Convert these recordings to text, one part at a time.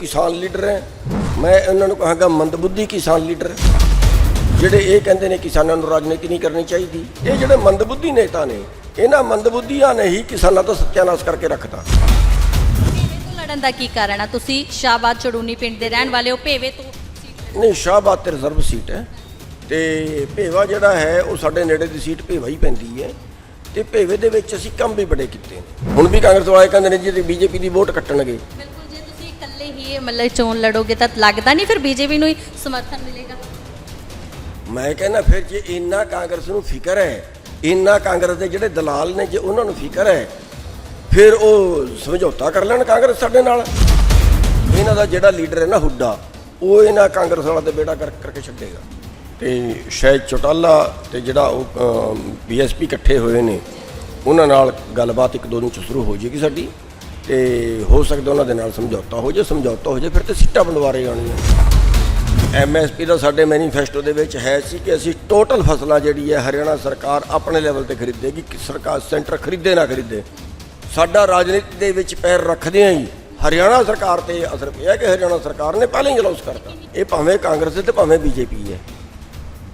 ਕਿਸਾਨ ਲੀਡਰ ਹੈ। ਮੈਂ ਉਹਨਾਂ ਨੂੰ ਕਹਾਂਗਾ ਮੰਦਬੁੱਧੀ ਕਿਸਾਨ ਲੀਡਰ। ਜਿਹੜੇ ਇਹ ਕਹਿੰਦੇ ਨੇ ਕਿਸਾਨਾਂ ਨੂੰ ਰਾਜਨੀਤੀ ਨਹੀਂ ਕਰਨੀ ਚਾਹੀਦੀ। ਇਹ ਜਿਹੜੇ ਮੰਦਬੁੱਧੀ ਨੇਤਾ ਨੇ ਇਹਨਾਂ ਮੰਦਬੁੱਧੀਆਂ ਨੇ ਹੀ ਕਿਸਾਨਾਂ ਦਾ ਸੱਤਿਆਨਾਸ਼ ਕਰਕੇ ਰੱਖਤਾ। ਭੇਵੇ ਤੋਂ ਲੜਨ ਦਾ ਕੀ ਕਾਰਨ ਆ? ਤੁਸੀਂ ਸ਼ਾਹਬਾਦ ਚੜੂਨੀ ਪਿੰਡ ਦੇ ਰਹਿਣ ਵਾਲੇ ਹੋ। ਭੇਵੇ ਤੋਂ ਨਹੀਂ ਸ਼ਾਹਬਾਦ ਤੇ ਰਿਜ਼ਰਵ ਸੀਟ ਹੈ। ਤੇ ਭੇਵਾ ਜਿਹੜਾ ਹੈ ਉਹ ਸਾਡੇ ਨੇੜੇ ਦੀ ਸੀਟ ਭੇਵਾ ਹੀ ਪੈਂਦੀ ਹੈ। ਤੇ ਭੇਵੇ ਦੇ ਵਿੱਚ ਅਸੀਂ ਕੰਮ ਵੀ ਬੜੇ ਕੀਤੇ ਨੇ। ਹੁਣ ਵੀ ਕਾਂਗਰਸ ਵਾਲੇ ਕਹਿੰਦੇ ਨੇ ਜੀ ਬੀਜੇਪੀ ਦੀ ਵੋਟ ਕੱਟਣਗੇ। ਹੀ ਮਤਲਬ ਚੋਣ ਲੜੋਗੇ ਤਾਂ ਲੱਗਦਾ ਨਹੀਂ, ਫਿਰ ਬੀਜੇਪੀ ਨੂੰ ਹੀ ਸਮਰਥਨ ਮਿਲੇਗਾ? ਮੈਂ ਕਹਿੰਦਾ ਫਿਰ ਜੇ ਇੰਨਾ ਕਾਂਗਰਸ ਨੂੰ ਫਿਕਰ ਹੈ, ਇੰਨਾ ਕਾਂਗਰਸ ਦੇ ਜਿਹੜੇ ਦਲਾਲ ਨੇ, ਜੇ ਉਹਨਾਂ ਨੂੰ ਫਿਕਰ ਹੈ, ਫਿਰ ਉਹ ਸਮਝੌਤਾ ਕਰ ਲੈਣ ਕਾਂਗਰਸ ਸਾਡੇ ਨਾਲ। ਇਹਨਾਂ ਦਾ ਜਿਹੜਾ ਲੀਡਰ ਹੈ ਨਾ ਹੁੱਡਾ, ਉਹ ਇਹਨਾਂ ਕਾਂਗਰਸ ਵਾਲਾ ਤੇ ਬੇੜਾ ਕਰ, ਕਰਕੇ ਛੱਡੇਗਾ। ਤੇ ਸ਼ਾਇਦ ਚੋਟਾਲਾ ਤੇ ਜਿਹੜਾ ਉਹ ਬੀਐਸਪੀ ਇਕੱਠੇ ਹੋਏ ਨੇ, ਉਹਨਾਂ ਨਾਲ ਗੱਲਬਾਤ ਇੱਕ ਦੋ ਦਿਨ ਚ ਸ਼ੁਰੂ ਹੋ ਜਾਏਗੀ ਸਾਡੀ। ਤੇ ਹੋ ਸਕਦਾ ਉਹਨਾਂ ਦੇ ਨਾਲ ਸਮਝੌਤਾ ਹੋ ਜਾਏ ਸਮਝੌਤਾ ਹੋ ਜਾਏ ਫਿਰ ਤੇ ਸੀਟਾਂ ਬੰਦਵਾਰੇ ਜਾਣੀਆਂ ਐਮਐਸਪੀ ਦਾ ਸਾਡੇ ਮੈਨੀਫੈਸਟੋ ਦੇ ਵਿੱਚ ਹੈ ਸੀ ਕਿ ਅਸੀਂ ਟੋਟਲ ਫਸਲਾਂ ਜਿਹੜੀ ਹੈ ਹਰਿਆਣਾ ਸਰਕਾਰ ਆਪਣੇ ਲੈਵਲ ਤੇ ਖਰੀਦੇਗੀ, ਕਿ ਸਰਕਾਰ ਸੈਂਟਰ ਖਰੀਦੇ ਨਾ ਖਰੀਦੇ। ਸਾਡਾ ਰਾਜਨੀਤੀ ਦੇ ਵਿੱਚ ਪੈਰ ਰੱਖਦਿਆਂ ਹੀ ਹਰਿਆਣਾ ਸਰਕਾਰ ਤੇ ਅਸਰ ਪਿਆ ਕਿ ਹਰਿਆਣਾ ਸਰਕਾਰ ਨੇ ਪਹਿਲਾਂ ਹੀ ਜਲੌਸ ਕਰਤਾ। ਇਹ ਭਾਵੇਂ ਕਾਂਗਰਸ ਹੈ ਤੇ ਭਾਵੇਂ ਬੀਜੇਪੀ ਹੈ।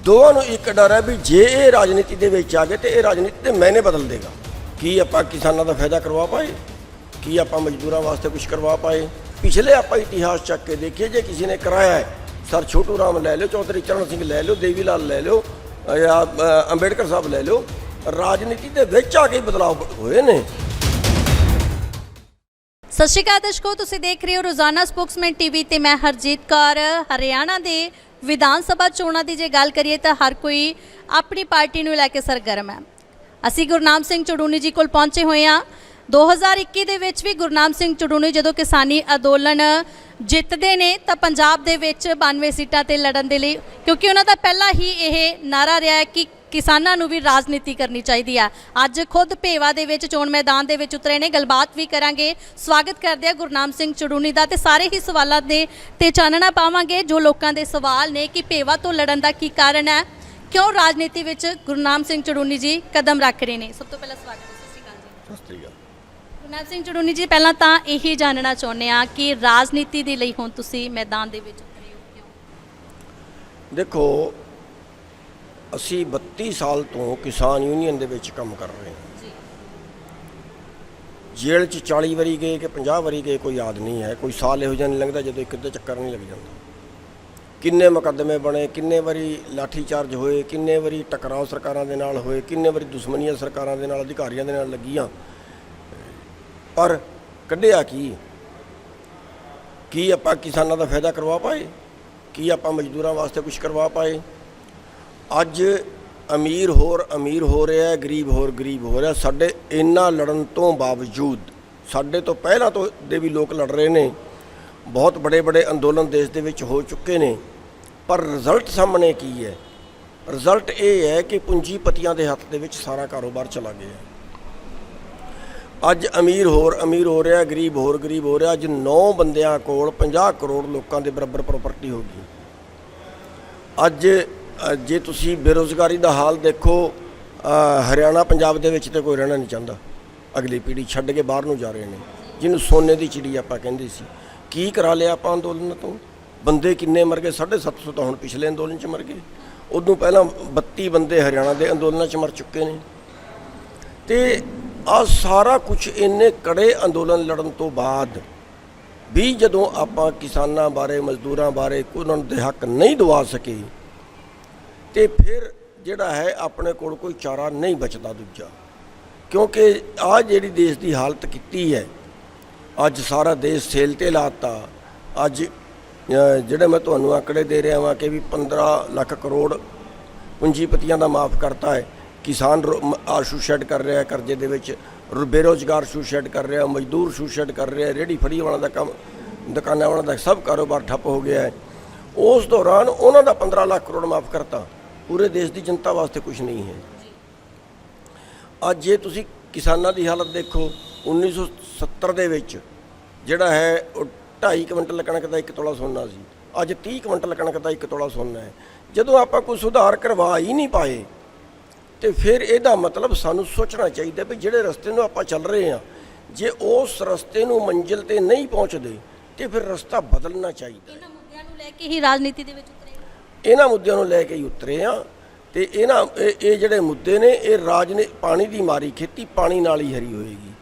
ਦੋਵਾਂ ਨੂੰ ਇੱਕ ਡਰ ਹੈ ਵੀ ਜੇ ਇਹ ਰਾਜਨੀਤੀ ਦੇ ਵਿੱਚ ਆ ਗਏ ਤੇ ਇਹ ਰਾਜਨੀਤੀ ਦੇ ਮੈਨੇ ਬਦਲ ਦੇਗਾ। ਕੀ ਆਪਾਂ ਕਿਸਾਨਾਂ ਦਾ ਫਾਇਦਾ ਕਰਵਾ ਪਾਏ? ਕੀ ਆਪਾਂ ਮਜ਼ਦੂਰਾਂ ਵਾਸਤੇ ਕੁਝ ਕਰਵਾ ਪਾਏ? ਪਿਛਲੇ ਆਪਾਂ ਇਤਿਹਾਸ ਚੱਕ ਕੇ ਦੇਖੀਏ, ਜੇ ਕਿਸੇ ਨੇ ਕਰਾਇਆ ਹੈ, ਸਰ ਛੋਟੂ ਰਾਮ ਲੈ ਲਿਓ, ਚੌਧਰੀ ਚਰਨ ਸਿੰਘ ਲੈ ਲਿਓ, ਦੇਵੀ ਲਾਲ ਲੈ ਲਿਓ ਜਾਂ ਅੰਬੇਡਕਰ ਸਾਹਿਬ ਲੈ ਲਿਓ, ਰਾਜਨੀਤੀ ਦੇ ਵਿੱਚ ਆ ਕੇ ਬਦਲਾਅ ਹੋਏ ਨੇ। ਸਤਿ ਸ਼੍ਰੀ ਅਕਾਲ ਦਰਸ਼ਕੋ, ਤੁਸੀਂ ਦੇਖ ਰਹੇ ਹੋ ਰੋਜ਼ਾਨਾ ਸਪੋਕਸਮੈਨ ਟੀਵੀ ਤੇ ਮੈਂ ਹਰਜੀਤ ਕੌਰ। ਹਰਿਆਣਾ ਦੇ ਵਿਧਾਨ ਸਭਾ ਚੋਣਾਂ ਦੀ ਜੇ ਗੱਲ ਕਰੀਏ ਤਾਂ ਹਰ ਕੋਈ ਆਪਣੀ ਪਾਰਟੀ ਨੂੰ ਲੈ ਕੇ ਸਰਗਰਮ ਹੈ। ਅਸੀਂ ਗੁਰਨਾਮ ਸਿੰਘ ਚੜੂਨੀ ਜੀ ਕੋਲ ਪਹੁੰਚੇ ਹੋਏ ਹਾਂ। 2021 ਦੇ ਵਿੱਚ ਵੀ ਗੁਰਨਾਮ ਸਿੰਘ ਚੜੂਨੀ ਜਦੋਂ ਕਿਸਾਨੀ ਅੰਦੋਲਨ ਜਿੱਤਦੇ ਨੇ ਤਾਂ ਪੰਜਾਬ ਦੇ ਵਿੱਚ 92 ਸੀਟਾਂ ਤੇ ਲੜਨ ਦੇ ਲਈ, ਕਿਉਂਕਿ ਉਹਨਾਂ ਦਾ ਪਹਿਲਾਂ ਹੀ ਇਹ ਨਾਰਾ ਰਿਹਾ ਹੈ ਕਿ ਕਿਸਾਨਾਂ ਨੂੰ ਵੀ ਰਾਜਨੀਤੀ ਕਰਨੀ ਚਾਹੀਦੀ ਆ ਅੱਜ ਖੁਦ ਭੇਵਾ ਦੇ ਵਿੱਚ, ਚੋਣ ਮੈਦਾਨ ਦੇ ਵਿੱਚ ਉਤਰੇ ਨੇ, ਗੱਲਬਾਤ ਵੀ ਕਰਾਂਗੇ। ਸਵਾਗਤ ਕਰਦੇ ਆ ਗੁਰਨਾਮ ਸਿੰਘ ਚੜੂਨੀ ਦਾ ਤੇ ਸਾਰੇ ਹੀ ਸਵਾਲਾਂ ਦੇ ਤੇ ਚਾਨਣਾ ਪਾਵਾਂਗੇ, ਜੋ ਲੋਕਾਂ ਦੇ ਸਵਾਲ ਨੇ ਕਿ ਭੇਵਾ ਤੋਂ ਲੜਨ ਦਾ ਕੀ ਕਾਰਨ ਹੈ। ਕਿਉਂ ਰਾਜਨੀਤੀ ਵਿੱਚ ਗੁਰਨਾਮ ਸਿੰਘ ਚੜੂਨੀ ਜੀ ਕਦਮ ਰੱਖ ਰਹੇ ਨੇ? ਸਭ ਤੋਂ ਪਹਿਲਾਂ ਸਵਾਗਤ ਸਤਿ ਸ਼੍ਰੀ ਅਕਾਲ ਜੀ। ਸਤਿ ਸ੍ਰੀ ਅਕਾਲ। ਗੁਰਨਾਮ ਸਿੰਘ ਚੜੂਨੀ ਜੀ ਪਹਿਲਾਂ ਤਾਂ ਇਹੀ ਜਾਣਨਾ ਚਾਹੁੰਦੇ ਆ ਕਿ ਰਾਜਨੀਤੀ ਦੇ ਲਈ ਹੁਣ ਤੁਸੀਂ ਮੈਦਾਨ ਦੇ ਵਿੱਚ ਉਤਰੇ ਹੋ ਕਿਉਂ? ਦੇਖੋ ਅਸੀਂ 32 ਸਾਲ ਤੋਂ ਕਿਸਾਨ ਯੂਨੀਅਨ ਦੇ ਵਿੱਚ ਕੰਮ ਕਰ ਰਹੇ ਹਾਂ। ਜੀ। ਜੇਲ੍ਹ 'ਚ 40 ਵਾਰੀ ਗਏ ਕਿ 50 ਵਾਰੀ ਗਏ ਕੋਈ ਯਾਦ ਨਹੀਂ ਹੈ। ਕੋਈ ਸਾਲ ਇਹੋ ਜਿਹਾ ਨਹੀਂ ਲੰਘਦਾ ਜਦੋਂ ਇੱਕ ਅੱਧੇ ਚੱਕਰ ਨਹੀਂ ਲੱਗ ਜਾਂਦਾ। ਕਿੰਨੇ ਮੁਕੱਦਮੇ ਬਣੇ ਕਿੰਨੇ ਵਾਰੀ ਲਾਠੀ ਚਾਰਜ ਹੋਏ ਕਿੰਨੇ ਵਾਰੀ ਟਕਰਾਅ ਸਰਕਾਰਾਂ ਦੇ ਨਾਲ ਹੋਏ ਕਿੰਨੇ ਵਾਰੀ ਦੁਸ਼ਮਣੀਆਂ ਸਰਕਾਰਾਂ ਦੇ ਨਾਲ ਅਧਿਕਾਰੀਆਂ ਦੇ ਨਾਲ ਲੱਗੀਆਂ। ਪਰ ਕੱਢਿਆ ਕੀ? ਕੀ ਆਪਾਂ ਕਿਸਾਨਾਂ ਦਾ ਫਾਇਦਾ ਕਰਵਾ ਪਾਏ? ਕੀ ਆਪਾਂ ਮਜ਼ਦੂਰਾਂ ਵਾਸਤੇ ਕੁਝ ਕਰਵਾ ਪਾਏ? ਅੱਜ ਅਮੀਰ ਹੋਰ ਅਮੀਰ ਹੋ ਰਿਹਾ ਹੈ, ਗਰੀਬ ਹੋਰ ਗਰੀਬ ਹੋ ਰਿਹਾ। ਸਾਡੇ ਇੰਨਾ ਲੜਨ ਤੋਂ ਬਾਵਜੂਦ, ਸਾਡੇ ਤੋਂ ਪਹਿਲਾਂ ਤੋਂ ਦੇ ਵੀ ਲੋਕ ਲੜ ਰਹੇ ਨੇ। ਬਹੁਤ ਬੜੇ ਬੜੇ ਅੰਦੋਲਨ ਦੇਸ਼ ਦੇ ਵਿੱਚ ਹੋ ਚੁੱਕੇ ਨੇ। ਪਰ ਰਿਜ਼ਲਟ ਸਾਹਮਣੇ ਕੀ ਹੈ? ਰਿਜ਼ਲਟ ਇਹ ਹੈ ਕਿ ਪੂੰਜੀਪਤੀਆਂ ਦੇ ਹੱਥ ਦੇ ਵਿੱਚ ਸਾਰਾ ਕਾਰੋਬਾਰ ਚਲਾ ਗਿਆ। ਅੱਜ ਅਮੀਰ ਹੋਰ, ਅਮੀਰ ਹੋ ਰਿਹਾ, ਗਰੀਬ ਹੋਰ, ਗਰੀਬ ਹੋ ਰਿਹਾ। ਅੱਜ 9 ਬੰਦਿਆਂ ਕੋਲ 50 ਕਰੋੜ ਲੋਕਾਂ ਦੇ ਬਰਾਬਰ ਪ੍ਰਾਪਰਟੀ ਹੋ ਗਈ। ਅੱਜ ਜੇ ਤੁਸੀਂ ਬੇਰੋਜ਼ਗਾਰੀ ਦਾ ਹਾਲ ਦੇਖੋ ਹਰਿਆਣਾ ਪੰਜਾਬ ਦੇ ਵਿੱਚ ਤੇ ਕੋਈ ਰਹਿਣਾ ਨਹੀਂ ਚਾਹੁੰਦਾ। ਅਗਲੀ ਪੀੜ੍ਹੀ ਛੱਡ ਕੇ ਬਾਹਰ ਨੂੰ ਜਾ ਰਹੇ ਨੇ, ਜਿਹਨੂੰ ਸੋਨੇ ਦੀ ਚਿੜੀ ਆਪਾਂ ਕਹਿੰਦੇ ਸੀ। ਕੀ ਕਰਾ ਲਿਆ ਆਪਾਂ ਅੰਦੋਲਨ ਤੋਂ? ਬੰਦੇ ਕਿੰਨੇ ਮਰ ਗਏ? 750 ਤਾਂ ਹੁਣ ਪਿਛਲੇ ਅੰਦੋਲਨ 'ਚ ਮਰ ਗਏ। ਉਦੋਂ ਪਹਿਲਾਂ 32 ਬੰਦੇ ਹਰਿਆਣਾ ਦੇ ਅੰਦੋਲਨਾਂ 'ਚ ਮਰ ਚੁੱਕੇ ਨੇ। ਤੇ ਆ ਸਾਰਾ ਕੁਝ ਇੰਨੇ ਕੜੇ ਅੰਦੋਲਨ ਲੜਨ ਤੋਂ ਬਾਅਦ ਵੀ ਜਦੋਂ ਆਪਾਂ ਕਿਸਾਨਾਂ ਬਾਰੇ, ਮਜ਼ਦੂਰਾਂ ਬਾਰੇ ਉਹਨਾਂ ਦੇ ਹੱਕ ਨਹੀਂ ਦਵਾ ਸਕੇ, ਤੇ ਫਿਰ ਜਿਹੜਾ ਹੈ ਆਪਣੇ ਕੋਲ ਕੋਈ ਚਾਰਾ ਨਹੀਂ ਬਚਦਾ ਦੂਜਾ। ਕਿਉਂਕਿ ਆ ਜਿਹੜੀ ਦੇਸ਼ ਦੀ ਹਾਲਤ ਕੀਤੀ ਹੈ, ਅੱਜ ਸਾਰਾ ਦੇਸ਼ ਸੇਲ ਤੇ ਲਾਤਾ। ਅੱਜ ਜਿਹੜੇ ਮੈਂ ਤੁਹਾਨੂੰ ਆંકੜੇ ਦੇ ਰਿਹਾ ਹਾਂ ਕਿ ਵੀ 15 ਲੱਖ ਕਰੋੜ ਪੂੰਜੀਪਤੀਆਂ ਦਾ ਮਾਫ ਕਰਤਾ ਹੈ ਕਿਸਾਨ ਰੋ- ਆ ਸੁਸਾਈਡ ਕਰ ਰਿਹਾ, ਕਰਜ਼ੇ ਦੇ ਵਿੱਚ ਰ- ਬੇਰੁਜ਼ਗਾਰ ਸੁਸਾਈਡ ਕਰ ਰਿਹਾ, ਮਜ਼ਦੂਰ ਸ਼ੂਸ਼ੈਡ ਕਰ ਰਿਹਾ ਰੇੜੀ ਫੜੀ ਵਾਲਾ ਦਾ ਕੰਮ, ਦੁਕਾਨਾਂ ਵਾਲਾ ਦਾ ਸਭ ਕਾਰੋਬਾਰ ਠੱਪ ਹੋ ਗਿਆ ਹੈ। ਉਸ ਦੌਰਾਨ ਉਹਨਾਂ ਦਾ 15 ਲੱਖ ਕਰੋੜ ਮਾਫ ਕਰਤਾ। ਪੂਰੇ ਦੇਸ਼ ਦੀ ਜਨਤਾ ਵਾਸਤੇ ਕੁਝ ਨਹੀਂ ਹੈ। ਅੱਜ ਜੇ ਤੁਸੀਂ ਕਿਸਾਨਾਂ ਦੀ ਹਾਲਤ ਦੇਖੋ 1970 ਦੇ ਵਿੱਚ ਜਿਹੜਾ ਹੈ, ਉਹ 2.5 ਕੁਇੰਟਲ ਕਣਕ ਦਾ 1 ਤੋਲਾ ਸੋਨਾ ਸੀ। ਅੱਜ 30 ਕੁਇੰਟਲ ਕਣਕ ਦਾ 1 ਤੋਲਾ ਸੋਨਾ ਹੈ। ਜਦੋਂ ਆਪਾਂ ਕੋਈ ਸੁਧਾਰ ਕਰਵਾ ਹੀ ਨਹੀਂ ਪਾਏ ਤੇ ਫਿਰ ਇਹਦਾ ਮਤਲਬ ਸਾਨੂੰ ਸੋਚਣਾ ਚਾਹੀਦਾ ਵੀ ਜਿਹੜੇ ਰਸਤੇ ਨੂੰ ਆਪਾਂ ਚੱਲ ਰਹੇ ਹਾਂ ਜੇ ਉਸ ਰਸਤੇ ਨੂੰ ਮੰਜ਼ਿਲ ਤੇ ਨਹੀਂ ਪਹੁੰਚਦੇ ਤੇ ਫਿਰ ਰਸਤਾ ਬਦਲਣਾ ਚਾਹੀਦਾ। ਇਹਨਾਂ ਮੁੱਦਿਆਂ ਨੂੰ ਲੈ ਕੇ ਹੀ ਰਾਜਨੀਤੀ ਦੇ ਵਿੱਚ ਉਤਰੇ ਇਹਨਾਂ ਮੁੱਦਿਆਂ ਨੂੰ ਲੈ ਕੇ ਹੀ ਉਤਰੇ ਆ ਤੇ ਇਹਨਾਂ ਇਹ ਜਿਹੜੇ ਮੁੱਦੇ ਨੇ ਇਹ ਰਾਜਨੀ ਪਾਣੀ ਦੀ ਮਾਰੀ ਖੇਤੀ ਪਾਣੀ ਨਾਲ ਹੀ ਹਰੀ ਹੋਏਗੀ।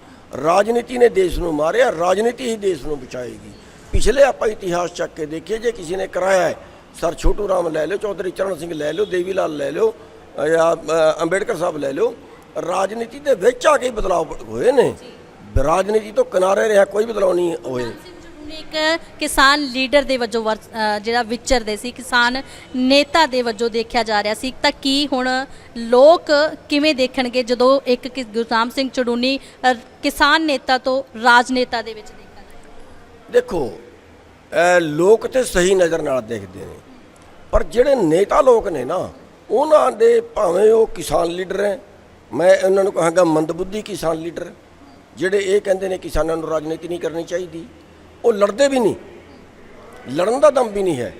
ਰਾਜਨੀਤੀ ਨੇ ਦੇਸ਼ ਨੂੰ ਮਾਰਿਆ ਰਾਜਨੀਤੀ ਹੀ ਦੇਸ਼ ਨੂੰ ਬਚਾਏਗੀ। ਪਿਛਲੇ ਆਪਾਂ ਇਤਿਹਾਸ ਚੱਕ ਕੇ ਦੇਖੀਏ ਜੇ ਕਿਸੇ ਨੇ ਕਰਾਇਆ ਹੈ ਸਰ ਛੋਟੂ ਰਾਮ ਲੈ ਲਿਓ ਚੌਧਰੀ ਚਰਨ ਸਿੰਘ ਲੈ ਲਿਓ ਦੇਵੀ ਲਾਲ ਲੈ ਲਿਓ ਜਾਂ ਅੰਬੇਡਕਰ ਸਾਹਿਬ ਲੈ ਲਿਓ ਰਾਜਨੀਤੀ ਦੇ ਵਿੱਚ ਆ ਕੇ ਬਦਲਾਅ ਹੋਏ ਨੇ। ਰਾਜਨੀਤੀ ਤੋਂ ਕਿਨਾਰੇ ਰਿਹਾ ਕੋਈ ਬਦਲਾਅ ਨਹੀਂ ਹੋਏ। ਇੱਕ ਕਿਸਾਨ ਲੀਡਰ ਦੇ ਵਜੋਂ ਜਿਹੜਾ ਵਿਚਰਦੇ ਸੀ ਕਿਸਾਨ ਨੇਤਾ ਦੇ ਵਜੋਂ ਦੇਖਿਆ ਜਾ ਰਿਹਾ ਸੀ ਤਾਂ ਕੀ ਹੁਣ ਲੋਕ ਕਿਵੇਂ ਦੇਖਣਗੇ ਜਦੋਂ ਇੱਕ ਗੁਰਨਾਮ ਸਿੰਘ ਚੜੂਨੀ ਕਿਸਾਨ ਨੇਤਾ ਤੋਂ ਰਾਜਨੇਤਾ ਦੇ ਵਿੱਚ ਦੇਖਾ ਜਾਏ ਦੇਖੋ ਲੋਕ ਤੇ ਸਹੀ ਨਜ਼ਰ ਨਾਲ ਦੇਖਦੇ ਨੇ। ਪਰ ਜਿਹੜੇ ਨੇਤਾ ਲੋਕ ਨੇ ਨਾ ਉਹਨਾਂ ਦੇ ਭਾਵੇਂ ਉਹ ਕਿਸਾਨ ਲੀਡਰ ਹੈ। ਮੈਂ ਉਹਨਾਂ ਨੂੰ ਕਹਾਂਗਾ ਮੰਦਬੁੱਧੀ ਕਿਸਾਨ ਲੀਡਰ। ਜਿਹੜੇ ਇਹ ਕਹਿੰਦੇ ਨੇ ਕਿਸਾਨਾਂ ਨੂੰ ਰਾਜਨੀਤੀ ਨਹੀਂ ਕਰਨੀ ਚਾਹੀਦੀ। ਉਹ ਲੜਦੇ ਵੀ ਨਹੀਂ। ਲੜਨ ਦਾ ਦਮ ਵੀ ਨਹੀਂ ਹੈ।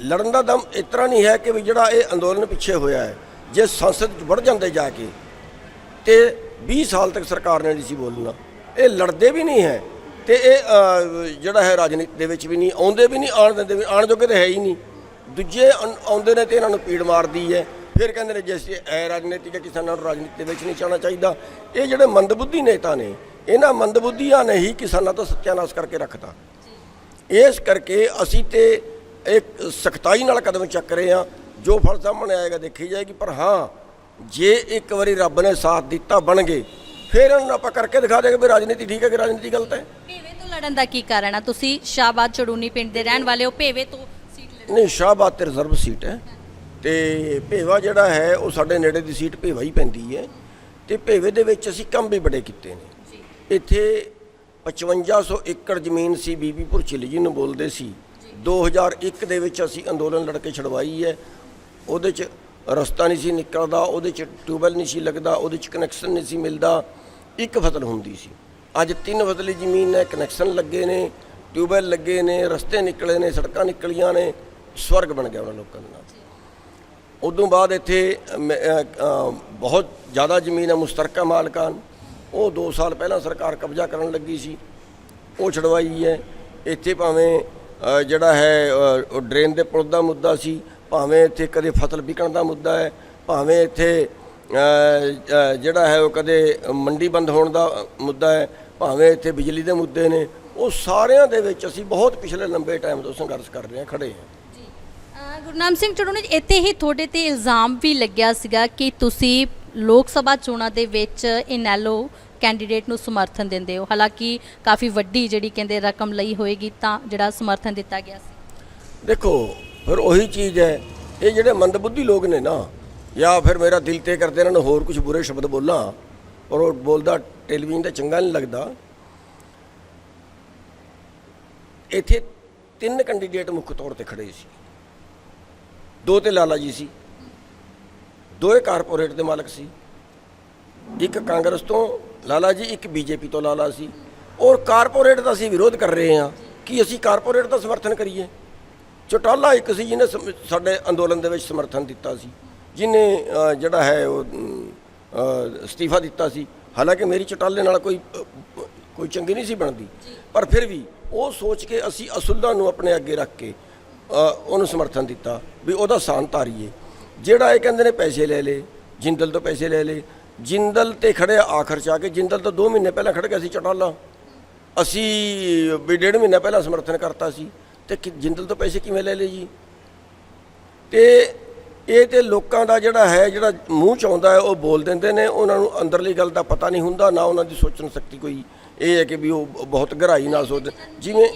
ਲੜਨ ਦਾ ਦਮ ਇਸ ਤਰ੍ਹਾਂ ਨਹੀਂ ਹੈ ਕਿ ਵੀ ਜਿਹੜਾ ਇਹ ਅੰਦੋਲਨ ਪਿੱਛੇ ਹੋਇਆ ਹੈ ਜੇ ਸੰਸਦ 'ਚ ਵੜ ਜਾਂਦੇ ਜਾ ਕੇ ਤੇ 20 ਸਾਲ ਤੱਕ ਸਰਕਾਰ ਨੇ ਨਹੀਂ ਸੀ ਬੋਲਣਾ। ਇਹ ਲੜਦੇ ਵੀ ਨਹੀਂ ਹੈ ਤੇ ਇਹ ਜਿਹੜਾ ਹੈ ਰਾਜਨੀਤੀ ਦੇ ਵਿੱਚ ਵੀ ਨਹੀਂ ਆਉਂਦੇ ਵੀ ਨਹੀਂ ਆਣ ਦਿੰਦੇ ਵੀ ਆਣ ਜੋਗੇ ਤੇ ਹੈ ਹੀ ਨਹੀਂ। ਦੂਜੇ ਆਉਂ- ਆਉਂਦੇ ਨੇ ਤੇ ਇਹਨਾਂ ਨੂੰ ਪੀੜ ਮਾਰਦੀ ਹੈ। ਫਿਰ ਕਹਿੰਦੇ ਨੇ ਜਿਵੇਂ ਐ ਰਾਜਨੀਤਿਕ ਕਿਸਾਨਾਂ ਨੂੰ ਰਾਜਨੀਤੀ ਦੇ ਵਿੱਚ ਨਹੀਂ ਚਾਹਣਾ ਚਾਹੀਦਾ। ਇਹ ਜਿਹੜੇ ਮੰਦਬੁੱਧੀ ਨੇਤਾ ਨੇ, ਇਹਨਾਂ ਮੰਦਬੁੱਧੀਆਂ ਨੇ ਹੀ ਕਿਸਾਨਾਂ ਤੋਂ ਸੱਤਿਆਨਾਸ਼ ਕਰਕੇ ਰੱਖਤਾ। ਇਸ ਕਰਕੇ ਅਸੀਂ ਤੇ ਇੱਕ ਸਖਤਾਈ ਨਾਲ ਕਦਮ ਚੱਕ ਰਹੇ ਹਾਂ। ਜੋ ਫਲ ਸਾਹਮਣੇ ਆਏਗਾ ਦੇਖੀ ਜਾਏਗੀ, ਪਰ ਹਾਂ, ਜੇ ਇੱਕ ਵਾਰੀ ਰੱਬ ਨੇ ਸਾਥ ਦਿੱਤਾ ਬਣ ਗਏ ਫਿਰ ਇਹਨਾਂ ਨੂੰ ਆਪਾਂ ਕਰਕੇ ਦਿਖਾ ਦੇਗੇ ਵੀ ਰਾਜਨੀਤੀ ਠੀਕ ਹੈ ਕਿ ਰਾਜਨੀਤੀ ਗਲਤ ਹੈ। ਭੇਵੇ ਤੋਂ ਲੜਨ ਦਾ ਕੀ ਕਾਰਨ ਆ? ਤੁਸੀਂ ਸ਼ਾਹਬਾਦ ਚੜੂਨੀ ਪਿੰਡ ਦੇ ਰਹਿਣ ਵਾਲੇ ਹੋ, ਭੇਵੇ ਤੋਂ ਨਹੀਂ ਸ਼ਾਹਬਾਦ ਤੇ ਰਿਜ਼ਰਵ ਸੀਟ ਹੈ। ਤੇ ਭੇਵਾ ਜਿਹੜਾ ਹੈ ਉਹ ਸਾਡੇ ਨੇੜੇ ਦੀ ਸੀਟ ਭੇਵਾ ਹੀ ਪੈਂਦੀ ਹੈ। ਤੇ ਭੇਵੇ ਦੇ ਵਿੱਚ ਅਸੀਂ ਕੰਮ ਵੀ ਬੜੇ ਕੀਤੇ ਨੇ। ਇੱਥੇ 5500 ਏਕੜ ਜ਼ਮੀਨ ਸੀ ਬੀਬੀਪੁਰ ਚਿਲੀ ਜੀ ਨੂੰ ਬੋਲਦੇ ਸੀ। 2001 ਦੇ ਵਿੱਚ ਅਸੀਂ ਅੰਦੋਲਨ ਲੜ ਕੇ ਛਡਵਾਈ ਹੈ। ਉਹਦੇ 'ਚ ਰਸਤਾ ਨਹੀਂ ਸੀ ਨਿਕਲਦਾ ਉਹਦੇ 'ਚ ਟਿਊਬਵੈਲ ਨਹੀਂ ਸੀ ਲੱਗਦਾ ਉਹਦੇ 'ਚ ਕਨੈਕਸ਼ਨ ਨਹੀਂ ਸੀ ਮਿਲਦਾ। ਇੱਕ ਫਸਲ ਹੁੰਦੀ ਸੀ। ਅੱਜ ਤਿੰਨ ਫਸਲੀ ਜ਼ਮੀਨ ਹੈ ਕਨੈਕਸ਼ਨ ਲੱਗੇ ਨੇ ਟਿਊਬਵੈਲ ਲੱਗੇ ਨੇ ਰਸਤੇ ਨਿਕਲੇ ਨੇ ਸੜਕਾਂ ਨਿਕਲੀਆਂ ਨੇ। ਸਵਰਗ ਬਣ ਗਿਆ ਉਹਨਾਂ ਲੋਕਾਂ ਦੇ ਨਾਲ। ਉਦੋਂ ਬਾਅਦ ਇੱਥੇ ਅਮ, ਬਹੁਤ ਜ਼ਿਆਦਾ ਜ਼ਮੀਨ ਹੈ ਮੁਸ਼ਤਰਕਾ ਮਾਲਕਾਨ ਉਹ 2 ਸਾਲ ਪਹਿਲਾਂ ਸਰਕਾਰ ਕਬਜ਼ਾ ਕਰਨ ਲੱਗੀ ਸੀ। ਉਹ ਛਡਵਾਈ ਹੈ। ਇੱਥੇ ਭਾਵੇਂ ਜਿਹੜਾ ਹੈ ਡਰੇਨ ਦੇ ਪੁਲ ਦਾ ਮੁੱਦਾ ਸੀ। ਭਾਵੇਂ ਇੱਥੇ ਕਦੇ ਫਸਲ ਵਿਕਣ ਦਾ ਮੁੱਦਾ ਹੈ। ਭਾਵੇਂ ਇੱਥੇ ਜਿਹੜਾ ਹੈ ਉਹ ਕਦੇ ਮੰਡੀ ਬੰਦ ਹੋਣ ਦਾ ਮੁੱਦਾ ਹੈ। ਭਾਵੇਂ ਇੱਥੇ ਬਿਜਲੀ ਦੇ ਮੁੱਦੇ ਨੇ। ਉਹ ਸਾਰਿਆਂ ਦੇ ਵਿੱਚ ਅਸੀਂ ਬਹੁਤ ਪਿਛਲੇ ਲੰਬੇ ਟਾਈਮ ਤੋਂ ਸੰਘਰਸ਼ ਕਰ ਰਹੇ ਹਾਂ ਖੜੇ ਹਾਂ। ਗੁਰਨਾਮ ਸਿੰਘ ਚੜੂਨੀ ਇੱਥੇ ਹੀ ਤੁਹਾਡੇ ਤੇ ਇਲਜ਼ਾਮ ਵੀ ਲੱਗਿਆ ਸੀਗਾ ਕਿ ਤੁਸੀਂ ਲੋਕ ਸਭਾ ਚੋਣਾਂ ਦੇ ਵਿੱਚ ਇਨੈਲੋ ਕੈਂਡੀਡੇਟ ਨੂੰ ਸਮਰਥਨ ਦਿੰਦੇ ਹੋ। ਹਾਲਾਂਕਿ ਕਾਫੀ ਵੱਡੀ ਜਿਹੜੀ ਕਹਿੰਦੇ ਰਕਮ ਲਈ ਹੋਏਗੀ ਤਾਂ ਜਿਹੜਾ ਸਮਰਥਨ ਦਿੱਤਾ ਗਿਆ ਸੀ। ਦੇਖੋ, ਫਿਰ ਉਹੀ ਚੀਜ਼ ਹੈ। ਇਹ ਜਿਹੜੇ ਮੰਦਬੁੱਧੀ ਲੋਕ ਨੇ ਨਾ, ਜਾਂ ਫਿਰ ਮੇਰਾ ਦਿਲ ਤੇ ਕਰਦੇ ਇਹਨਾਂ ਨੂੰ ਹੋਰ ਕੁਝ ਬੁਰੇ ਸ਼ਬਦ ਬੋਲਾਂ ਔਰ ਉਹ ਬੋਲਦਾ, ਟੈਲੀਵਿਜ਼ਨ ਤੇ ਚੰਗਾ ਨਹੀਂ ਲੱਗਦਾ। ਇੱਥੇ ਤਿੰਨ ਕੈਂਡੀਡੇਟ ਮੁੱਖ ਤੌਰ ਤੇ ਖੜੇ ਸੀ। ਦੋ ਤੇ ਲਾਲਾ ਜੀ ਸੀ। ਦੋਏ ਕਾਰਪੋਰੇਟ ਦੇ ਮਾਲਕ ਸੀ। ਇੱਕ ਕਾਂਗਰਸ ਤੋਂ ਲਾਲਾ ਜੀ, ਇੱਕ ਬੀਜੇਪੀ ਤੋਂ ਲਾਲਾ ਸੀ। ਔਰ ਕਾਰਪੋਰੇਟ ਦਾ ਅਸੀਂ ਵਿਰੋਧ ਕਰ ਰਹੇ ਹਾਂ ਕਿ ਅਸੀਂ ਕਾਰਪੋਰੇਟ ਦਾ ਸਮਰਥਨ ਕਰੀਏ। ਚੌਟਾਲਾ ਇੱਕ ਸੀ ਜਿਹਨੇ ਸਮ- ਸਾਡੇ ਅੰਦੋਲਨ ਦੇ ਵਿੱਚ ਸਮਰਥਨ ਦਿੱਤਾ ਸੀ। ਜਿਹਨੇ ਜਿਹੜਾ ਹੈ ਉਹ ਅਸਤੀਫਾ ਦਿੱਤਾ ਸੀ। ਹਾਲਾਂਕਿ ਮੇਰੀ ਚਟਾਲੇ ਨਾਲ ਕੋਈ ਕੋਈ ਚੰਗੀ ਨਹੀਂ ਸੀ ਬਣਦੀ। ਪਰ ਫਿਰ ਵੀ ਉਹ ਸੋਚ ਕੇ ਅਸੀਂ ਅਸੁੱਲਾਂ ਨੂੰ ਆਪਣੇ ਅੱਗੇ ਰੱਖ ਕੇ ਉਹਨੂੰ ਸਮਰਥਨ ਦਿੱਤਾ ਵੀ ਉਹਦਾ ਸਾਨ ਧਾਰੀਏ। ਜਿਹੜਾ ਇਹ ਕਹਿੰਦੇ ਨੇ ਪੈਸੇ ਲੈ ਲੇ, ਜਿੰਦਲ ਤੋਂ ਪੈਸੇ ਲੈ ਲੇ। ਜਿੰਦਲ ਤੇ ਖੜਿਆ ਆਖਰ ਚ ਆ ਕੇ, ਜਿੰਦਲ ਤੋਂ 2 ਮਹੀਨੇ ਪਹਿਲਾਂ ਖੜ ਗਿਆ ਸੀ ਚਟਾਲਾ। ਅਸੀਂ ਵੀ ਡੇਢ ਮਹੀਨਾ ਪਹਿਲਾਂ ਸਮਰਥਨ ਕਰਤਾ ਸੀ। ਤੇ ਕਿ- ਜਿੰਦਲ ਤੋਂ ਪੈਸੇ ਕਿਵੇਂ ਲੈ ਲਏ ਜੀ? ਤੇ ਇਹ ਤੇ ਲੋਕਾਂ ਦਾ ਜਿਹੜਾ ਹੈ, ਜਿਹੜਾ ਮੂੰਹ ਚ ਆਉਂਦਾ ਹੈ, ਉਹ ਬੋਲ ਦਿੰਦੇ ਨੇ। ਉਹਨਾਂ ਨੂੰ ਅੰਦਰਲੀ ਗੱਲ ਦਾ ਪਤਾ ਨਹੀਂ ਹੁੰਦਾ, ਨਾ ਉਹਨਾਂ ਦੀ ਸੋਚਣ ਸ਼ਕਤੀ ਕੋਈ ਇਹ ਹੈ ਕਿ ਵੀ ਉਹ ਬਹੁਤ ਗਹਿਰਾਈ ਨਾਲ ਸੋਚ ਜਿਵੇਂ